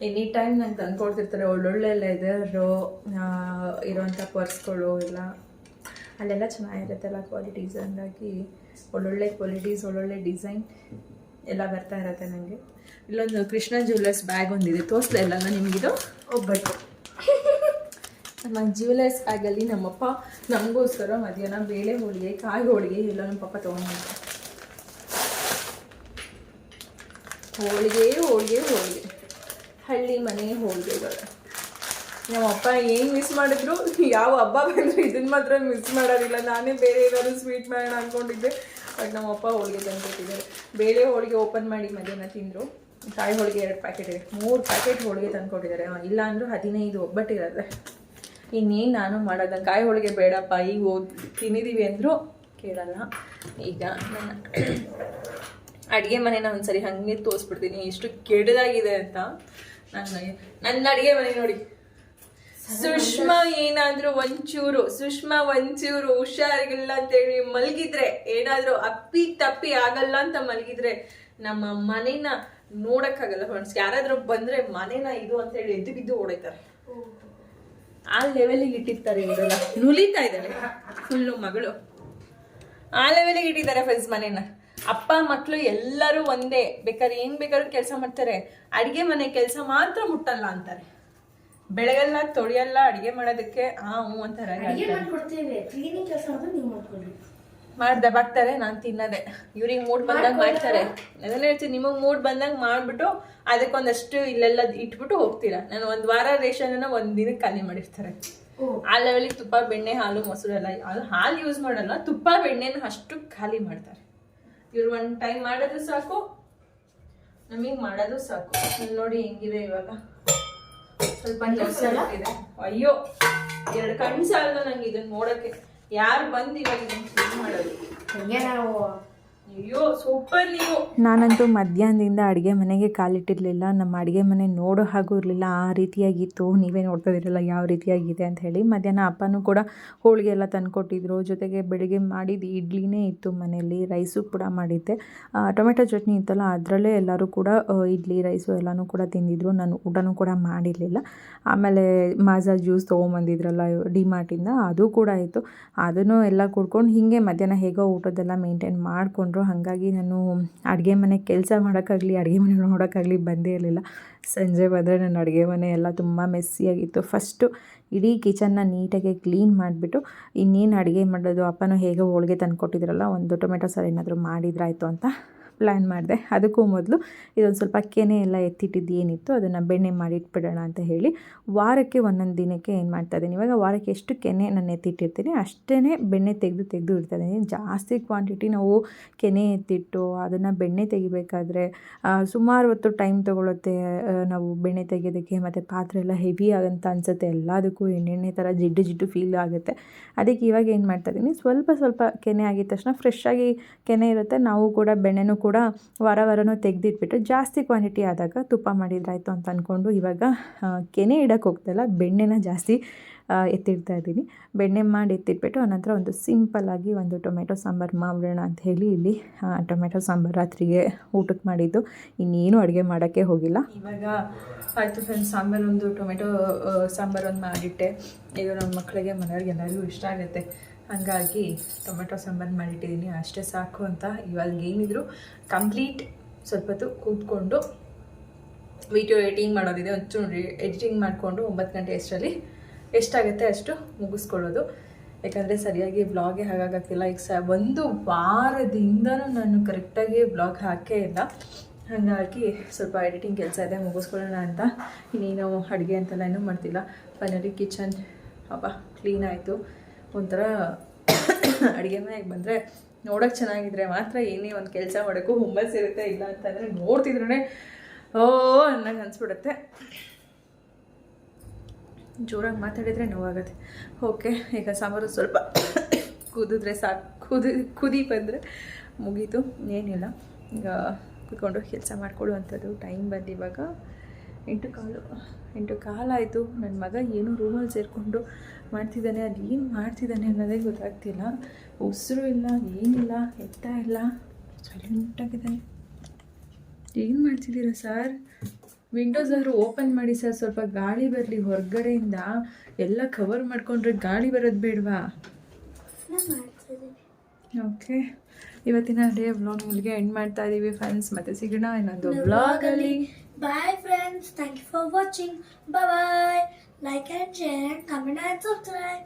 ಎನಿ ಟೈಮ್ ನಂಗೆ ತಂದ್ಕೊಡ್ತಿರ್ತಾರೆ ಒಳ್ಳೊಳ್ಳೆ ಲೆದರು ಇರೋಂಥ ಪರ್ಸ್ಗಳು ಎಲ್ಲ. ಅಲ್ಲೆಲ್ಲ ಚೆನ್ನಾಗಿರುತ್ತೆಲ್ಲ ಕ್ವಾಲಿಟೀಸ್ ಹಂಗಾಗಿ ಒಳ್ಳೊಳ್ಳೆ ಕ್ವಾಲಿಟೀಸ್ ಒಳ್ಳೊಳ್ಳೆ ಡಿಸೈನ್ ಎಲ್ಲ ಬರ್ತಾ ಇರತ್ತೆ ನನಗೆ ಇಲ್ಲೊಂದು ಕೃಷ್ಣ ಜ್ಯುವೆಲರ್ಸ್ ಬ್ಯಾಗ್ ಒಂದಿದೆ ತೋರಿಸ್ತಾ ಇಲ್ಲ ನಿಮಗಿದು? ಒಬ್ಬಟ್ಟು. ನಮ್ಮ ಜ್ಯುವೆಲರ್ಸ್ ಬ್ಯಾಗಲ್ಲಿ ನಮ್ಮಪ್ಪ ನಮಗೋಸ್ಕರ ಮಧ್ಯಾಹ್ನ ಬೇಳೆ ಹೋಳಿಗೆ ಕಾಯಿ ಹೋಳಿಗೆ ಎಲ್ಲ ನಮ್ಮ ಪಪ್ಪ ತೊಗೊಂಡಿದ್ದಾರೆ ಹೋಳಿಗೆ ಹೋಳಿಗೆ ಹೋಳಿಗೆ. ಹಳ್ಳಿ ಮನೆ ಹೋಳಿಗೆಗಳು. ನಮ್ಮ ಅಪ್ಪ ಏನು ಮಿಸ್ ಮಾಡಿದ್ರು? ಯಾವ ಹಬ್ಬ ಬಂದ್ರು ಇದನ್ನ ಮಾತ್ರ ಮಿಸ್ ಮಾಡೋದಿಲ್ಲ. ನಾನೇ ಬೇರೆ ಏನಾದ್ರು ಸ್ವೀಟ್ ಮಾಡೋಣ ಅಂದ್ಕೊಂಡಿದ್ದೆ ಬಟ್ ನಮ್ಮ ಅಪ್ಪ ಹೋಳಿಗೆ ತಂದುಕೊಟ್ಟಿದ್ದಾರೆ. ಬೇರೆ ಹೋಳಿಗೆ ಓಪನ್ ಮಾಡಿ ಮಧ್ಯಾಹ್ನ ತಿಂದರು. ಕಾಯಿ ಹೋಳಿಗೆ ಎರಡು ಪ್ಯಾಕೆಟ್ ಇದೆ. ಮೂರು ಪ್ಯಾಕೆಟ್ ಹೋಳಿಗೆ ತಂದ್ಕೊಟ್ಟಿದ್ದಾರೆ. ಇಲ್ಲ ಅಂದರೂ ಹದಿನೈದು ಒಬ್ಬಟ್ಟಿರುತ್ತೆ ಇನ್ನೇನು ನಾನು ಮಾಡೋದ? ಕಾಯಿ ಹೋಳಿಗೆ ಬೇಡಪ್ಪ, ಈಗ ಓದ್ ತಿನ್ನಿದೀವಿ ಅಂದರೂ ಕೇಳಲ್ಲ. ಈಗ ನನ್ನ ಅಡುಗೆ ಮನೆನ ಒಂದ್ಸರಿ ಹಾಗೆ ತೋರಿಸ್ಬಿಡ್ತೀನಿ. ಎಷ್ಟು ಕೆಡದಾಗಿದೆ ಅಂತ ನನ್ನ ನನ್ನ ಅಡುಗೆ ಮನೆ ನೋಡಿ. ಸುಷ್ಮಾ ಏನಾದ್ರೂ ಒಂಚೂರು, ಸುಷ್ಮಾ ಒಂಚೂರು ಹುಷಾರಿಗಿಲ್ಲ ಅಂತೇಳಿ ಮಲಗಿದ್ರೆ, ಏನಾದ್ರೂ ಅಪ್ಪಿ ತಪ್ಪಿ ಆಗಲ್ಲ ಅಂತ ಮಲಗಿದ್ರೆ ನಮ್ಮ ಮನೇನ ನೋಡಕ್ಕಾಗಲ್ಲ ಫ್ರೆಂಡ್ಸ್ ಯಾರಾದ್ರೂ ಬಂದ್ರೆ ಮನೇನ ಇದು ಅಂತ ಹೇಳಿ ಎದ್ದು ಬಿದ್ದು ಓಡೈತಾರೆ ಆ ಲೆವೆಲಿಗೆ ಇಟ್ಟಿರ್ತಾರೆ ಇವರೆಲ್ಲ. ನುಲಿತಾ ಇದ್ದಾರೆ. ಫುಲ್ಲು ಮಗಳು. ಆ ಲೆವೆಲಿಗೆ ಇಟ್ಟಿದ್ದಾರೆ ಫ್ರೆಂಡ್ಸ್ ಮನೇನ. ಅಪ್ಪ ಮಕ್ಕಳು ಎಲ್ಲರೂ ಒಂದೇ. ಬೇಕಾದ್ರೆ ಏನ್ ಬೇಕಾದ್ರೂ ಕೆಲಸ ಮಾಡ್ತಾರೆ. ಅಡುಗೆ ಮನೆ ಕೆಲಸ ಮಾತ್ರ ಮುಟ್ಟಲ್ಲ ಅಂತಾರೆ. ಬೆಳಗೆಲ್ಲ ತೊಳೆಯಲ್ಲ ಅಡುಗೆ ಮಾಡೋದಕ್ಕೆ ಆ ಹ್ಞೂ ಅಂತಾರೆ. ಮಾಡ್ದೆ ಬಾಕ್ತಾರೆ ನಾನು ತಿನ್ನದೆ. ಇವ್ರಿಗೆ ಮೂಡ್ ಬಂದಾಗ ಮಾಡ್ತಾರೆ. ಅದನ್ನ ಹೇಳ್ತೀನಿ ನಿಮಗೆ ಮೂಡ್ ಬಂದಾಗ ಮಾಡ್ಬಿಟ್ಟು ಅದಕ್ಕೊಂದಷ್ಟು ಇಲ್ಲೆಲ್ಲ ಇಟ್ಬಿಟ್ಟು ಹೋಗ್ತೀರಾ. ನಾನು ಒಂದ್ ವಾರ ರೇಷನ್ ಒಂದ್ ದಿನಕ್ಕೆ ಖಾಲಿ ಮಾಡಿರ್ತಾರೆ. ಆ ಲೆವೆಲಿಗೆ ತುಪ್ಪ ಬೆಣ್ಣೆ ಹಾಲು ಮೊಸರು ಎಲ್ಲ ಹಾಲು ಯೂಸ್ ಮಾಡಲ್ಲ ತುಪ್ಪ ಬೆಣ್ಣೆನ ಅಷ್ಟು ಖಾಲಿ ಮಾಡ್ತಾರೆ. ಇವ್ರು ಒಂದ್ ಟೈಮ್ ಮಾಡಿದ್ರು ಸಾಕು. ನಮಗೆ ಮಾಡೋದು ಸಾಕು. ನೋಡಿ ಹೆಂಗಿದೆ ಇವಾಗ. ಸ್ವಲ್ಪ ಕೆಲಸ ಇದೆ ಅಯ್ಯೋ ಎರಡು ಕಣ್ಣು ಸಾಲದು ನಂಗೆ ಇದನ್ನ ನೋಡಕ್ಕೆ. ಯಾರು ಬಂದು ಇವಾಗ ಇದನ್ನ ಮಾಡೋದು? ಹಂಗೆ ನಾವು ನಾನಂತೂ ಮಧ್ಯಾಹ್ನದಿಂದ ಅಡುಗೆ ಮನೆಗೆ ಕಾಲಿಟ್ಟಿರಲಿಲ್ಲ. ನಮ್ಮ ಅಡುಗೆ ಮನೆ ನೋಡೋ ಹಾಗೂ ಇರಲಿಲ್ಲ. ಆ ರೀತಿಯಾಗಿತ್ತು. ನೀವೇ ನೋಡ್ತಾ ಯಾವ ರೀತಿಯಾಗಿದೆ ಅಂತ ಹೇಳಿ. ಮಧ್ಯಾಹ್ನ ಅಪ್ಪನೂ ಕೂಡ ಹೋಳಿಗೆ ಎಲ್ಲ ತಂದುಕೊಟ್ಟಿದ್ರು. ಜೊತೆಗೆ ಬೆಳಿಗ್ಗೆ ಮಾಡಿದ ಇಡ್ಲಿನೇ ಇತ್ತು ಮನೆಯಲ್ಲಿ. ರೈಸು ಕೂಡ ಮಾಡಿದ್ದೆ. ಟೊಮೆಟೊ ಚಟ್ನಿ ಇತ್ತಲ್ಲ, ಅದರಲ್ಲೇ ಎಲ್ಲರೂ ಕೂಡ ಇಡ್ಲಿ, ರೈಸು ಎಲ್ಲನೂ ಕೂಡ ತಿಂದಿದ್ರು. ನಾನು ಊಟನೂ ಕೂಡ ಮಾಡಿರಲಿಲ್ಲ. ಆಮೇಲೆ ಮಾಜಾ ಜ್ಯೂಸ್ ತೊಗೊಂಬಂದಿದ್ರಲ್ಲ, ಡಿ ಮಾರ್ಟಿಂದ ಅದು ಕೂಡ ಇತ್ತು ಅದನ್ನು ಎಲ್ಲ ಕುಡ್ಕೊಂಡು ಹೀಗೆ ಮಧ್ಯಾಹ್ನ ಹೇಗೋ ಊಟದೆಲ್ಲ ಮೇಂಟೈನ್ ಮಾಡಿಕೊಂಡ್ರು. ಹಾಗಾಗಿ ನಾನು ಅಡುಗೆ ಮನೆ ಕೆಲಸ ಮಾಡೋಕ್ಕಾಗಲಿ, ಅಡುಗೆ ಮನೆ ನೋಡೋಕ್ಕಾಗಲಿ ಬಂದೇ ಇರಲಿಲ್ಲ. ಸಂಜೆ ಬಂದರೆ ನನ್ನ ಅಡುಗೆ ಮನೆ ಎಲ್ಲ ತುಂಬ ಮೆಸ್ಸಿಯಾಗಿತ್ತು. ಫಸ್ಟು ಇಡೀ ಕಿಚನ್ನ ನೀಟಾಗಿ ಕ್ಲೀನ್ ಮಾಡಿಬಿಟ್ಟು ಇನ್ನೇನು ಅಡುಗೆ ಮಾಡೋದು, ಅಪ್ಪನೂ ಹೇಗೆ ಹೋಳಿಗೆ ತಂದು ಕೊಟ್ಟಿದ್ರಲ್ಲ ಒಂದು ಟೊಮೆಟೊ ಸಾರು ಏನಾದರೂ ಮಾಡಿದ್ರಾಯಿತು ಅಂತ ಪ್ಲ್ಯಾನ್ ಮಾಡಿದೆ. ಅದಕ್ಕೂ ಮೊದಲು ಇದೊಂದು ಸ್ವಲ್ಪ ಕೆನೆ ಎಲ್ಲ ಎತ್ತಿಟ್ಟಿದ್ದು ಏನಿತ್ತು, ಅದನ್ನು ಬೆಣ್ಣೆ ಮಾಡಿ ಇಟ್ಬಿಡೋಣ ಅಂತ ಹೇಳಿ ವಾರಕ್ಕೆ ಒಂದೊಂದು ದಿನಕ್ಕೆ ಏನು ಮಾಡ್ತಾ ಇದ್ದೀನಿ, ಇವಾಗ ವಾರಕ್ಕೆ ಎಷ್ಟು ಕೆನೆ ನಾನು ಎತ್ತಿಟ್ಟಿರ್ತೀನಿ ಅಷ್ಟೇ ಬೆಣ್ಣೆ ತೆಗೆದು ತೆಗೆದು ಇಡ್ತಾ ಇದ್ದೀನಿ. ಜಾಸ್ತಿ ಕ್ವಾಂಟಿಟಿ ನಾವು ಕೆನೆ ಎತ್ತಿಟ್ಟು ಅದನ್ನು ಬೆಣ್ಣೆ ತೆಗಿಬೇಕಾದ್ರೆ ಸುಮಾರು ಹೊತ್ತು ಟೈಮ್ ತೊಗೊಳುತ್ತೆ ನಾವು ಬೆಣ್ಣೆ ತೆಗೆಯೋದಕ್ಕೆ ಮತ್ತು ಪಾತ್ರೆ ಎಲ್ಲ ಹೆವಿ ಆಗಂತ ಅನಿಸುತ್ತೆ. ಎಲ್ಲದಕ್ಕೂ ಎಣ್ಣೆಣ್ಣೆ ಥರ ಜಿಡ್ಡು ಜಿಡ್ಡು ಫೀಲ್ ಆಗುತ್ತೆ. ಅದಕ್ಕೆ ಇವಾಗ ಏನು ಮಾಡ್ತಾ ಇದ್ದೀನಿ, ಸ್ವಲ್ಪ ಸ್ವಲ್ಪ ಕೆನೆ ಆಗಿದ ತಕ್ಷಣ ಫ್ರೆಶ್ ಆಗಿ ಕೆನೆ ಇರುತ್ತೆ, ನಾವು ಕೂಡ ಬೆಣ್ಣೆನೂ ಕೂಡ ವಾರ ವಾರನೂ ತೆಗೆದಿಟ್ಬಿಟ್ಟು ಜಾಸ್ತಿ ಕ್ವಾಂಟಿಟಿ ಆದಾಗ ತುಪ್ಪ ಮಾಡಿದ್ರಾಯ್ತು ಅಂತ ಅಂದ್ಕೊಂಡು ಇವಾಗ ಕೆನೆ ಇಡೋಕ್ಕೆ ಹೋಗ್ತಾಯಿಲ್ಲ ಬೆಣ್ಣೆನ ಜಾಸ್ತಿ ಎತ್ತಿಡ್ತಾ ಇದ್ದೀನಿ. ಬೆಣ್ಣೆ ಮಾಡಿ ಎತ್ತಿಟ್ಬಿಟ್ಟು ಅನಂತರ ಒಂದು ಸಿಂಪಲ್ಲಾಗಿ ಒಂದು ಟೊಮೆಟೊ ಸಾಂಬಾರು ಮಾಡೋಣ ಅಂತ ಹೇಳಿ ಇಲ್ಲಿ ಟೊಮೆಟೊ ಸಾಂಬಾರು ರಾತ್ರಿಗೆ ಊಟಕ್ಕೆ ಮಾಡಿದ್ದು. ಇನ್ನೇನು ಅಡುಗೆ ಮಾಡೋಕ್ಕೆ ಹೋಗಿಲ್ಲ. ಇವಾಗ ಆಯಿತು ಫ್ರೆಂಡ್ಸ್ ಸಾಂಬಾರು ಒಂದು ಟೊಮೆಟೊ ಸಾಂಬಾರು ಒಂದು ಮಾಡಿಟ್ಟೆ. ಇದು ನಮ್ಮ ಮಕ್ಕಳಿಗೆ ಮನೆಯವ್ರಿಗೆ ಎಲ್ಲರಿಗೂ ಇಷ್ಟ ಆಗುತ್ತೆ. ಹಾಗಾಗಿ ಟೊಮೆಟೊ ಸಾಂಬಾರು ಮಾಡಿಟ್ಟಿದ್ದೀನಿ, ಅಷ್ಟೇ ಸಾಕು ಅಂತ ಇವಾಗ ಏನಿದ್ರು ಕಂಪ್ಲೀಟ್ ಸ್ವಲ್ಪ ಹೊತ್ತು ಕೂತ್ಕೊಂಡು ವಿಡಿಯೋ ಎಡಿಟಿಂಗ್ ಮಾಡೋದಿದೆ. ಒಂಚೂರು ಎಡಿಟಿಂಗ್ ಮಾಡಿಕೊಂಡು ಒಂಬತ್ತು ಗಂಟೆ ಅಷ್ಟರಲ್ಲಿ ಎಷ್ಟಾಗುತ್ತೆ ಅಷ್ಟು ಮುಗಿಸ್ಕೊಳ್ಳೋದು. ಯಾಕಂದರೆ ಸರಿಯಾಗಿ ಬ್ಲಾಗೆ ಹಾಗಾಗತ್ತಿಲ್ಲ ಈಗ ಸ, ಒಂದು ವಾರದಿಂದನೂ ನಾನು ಕರೆಕ್ಟಾಗಿ ಬ್ಲಾಗ್ ಹಾಕೇ ಇಲ್ಲ. ಹಾಗಾಗಿ ಸ್ವಲ್ಪ ಎಡಿಟಿಂಗ್ ಕೆಲಸ ಇದೆ, ಮುಗಿಸ್ಕೊಳ್ಳೋಣ ಅಂತ. ಇನ್ನೇನು ಅಡುಗೆ ಅಂತೆಲ್ಲ ಏನೂ ಮಾಡ್ತಿಲ್ಲ. ಫೈನಲಿ ಕಿಚನ್ ಹಬ್ಬ ಕ್ಲೀನ್ ಆಯಿತು. ಒಂಥರ ಅಡುಗೆ ಮನೆಗೆ ಬಂದರೆ ನೋಡೋಕೆ ಚೆನ್ನಾಗಿದ್ರೆ ಮಾತ್ರ ಏನೇ ಒಂದು ಕೆಲಸ ಮಾಡೋಕ್ಕೂ ಹುಮ್ಮಸ್ಸಿರುತ್ತೆ ಇಲ್ಲ ಅಂತಂದರೆ ನೋಡ್ತಿದ್ರೆ ಓ ಅನ್ನಂಗೆ ಅನಿಸ್ಬಿಡುತ್ತೆ. ಜೋರಾಗಿ ಮಾತಾಡಿದರೆ ನೋವಾಗುತ್ತೆ. ಓಕೆ, ಈಗ ಸಾಂಬಾರು ಸ್ವಲ್ಪ ಕುದಿದ್ರೆ ಸಾಕು, ಕುದಿ ಕುದಿ ಬಂದರೆ ಮುಗೀತು, ಏನಿಲ್ಲ. ಈಗ ಕುತ್ಕೊಂಡು ಕೆಲಸ ಮಾಡ್ಕೊಳ್ಳುವಂಥದ್ದು ಟೈಮ್ ಬಂದು ಇವಾಗ ಎಂಟು ಕಾಲು ಎಂಟು ಕಾಲಾಯಿತು. ನನ್ನ ಮಗ ಏನು ರೂಮಲ್ಲಿ ಸೇರಿಕೊಂಡು ಮಾಡ್ತಿದ್ದಾನೆ ಅದು ಏನು ಮಾಡ್ತಿದ್ದಾನೆ ಅನ್ನೋದೇ ಗೊತ್ತಾಗ್ತಿಲ್ಲ. ಉಸಿರು ಇಲ್ಲ ಏನಿಲ್ಲ ಎತ್ತ ಇಲ್ಲ ಸೈಲೆಂಟಾಗಿದ್ದಾನೆ ಏನು ಮಾಡ್ತಿದ್ದೀರಾ ಸರ್? ವಿಂಡೋಸ್ ಅವರು ಓಪನ್ ಮಾಡಿ ಸರ್ ಸ್ವಲ್ಪ ಗಾಳಿ ಬರಲಿ ಹೊರಗಡೆಯಿಂದ. ಎಲ್ಲ ಕವರ್ ಮಾಡಿಕೊಂಡ್ರೆ ಗಾಳಿ ಬರೋದು ಬೇಡವಾ? ಓಕೆ ಇವತ್ತಿನ ಡೇ ವ್ಲಾಗ್ ಇಲ್ಲಿಗೆ ಎಂಡ್ ಮಾಡ್ತಾ ಇದ್ದೀವಿ ಫ್ರೆಂಡ್ಸ್ ಮತ್ತೆ ಸಿಗೋಣ ಇನ್ನೊಂದು ವ್ಲಾಗಲ್ಲಿ bye friends thank you for watching bye like and share and comment and subscribe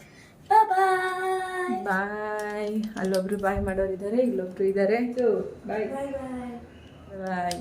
bye bye ಅಲ್ಲೊಬ್ರು ಬಾಯ್ ಮಾಡೋರಿದ್ದಾರೆ ಇಲ್ಲೊಬ್ರು ಇದ್ದಾರೆ ಬಾಯ್ ಬಾಯ್ ಬಾಯ್ ಬಾಯ್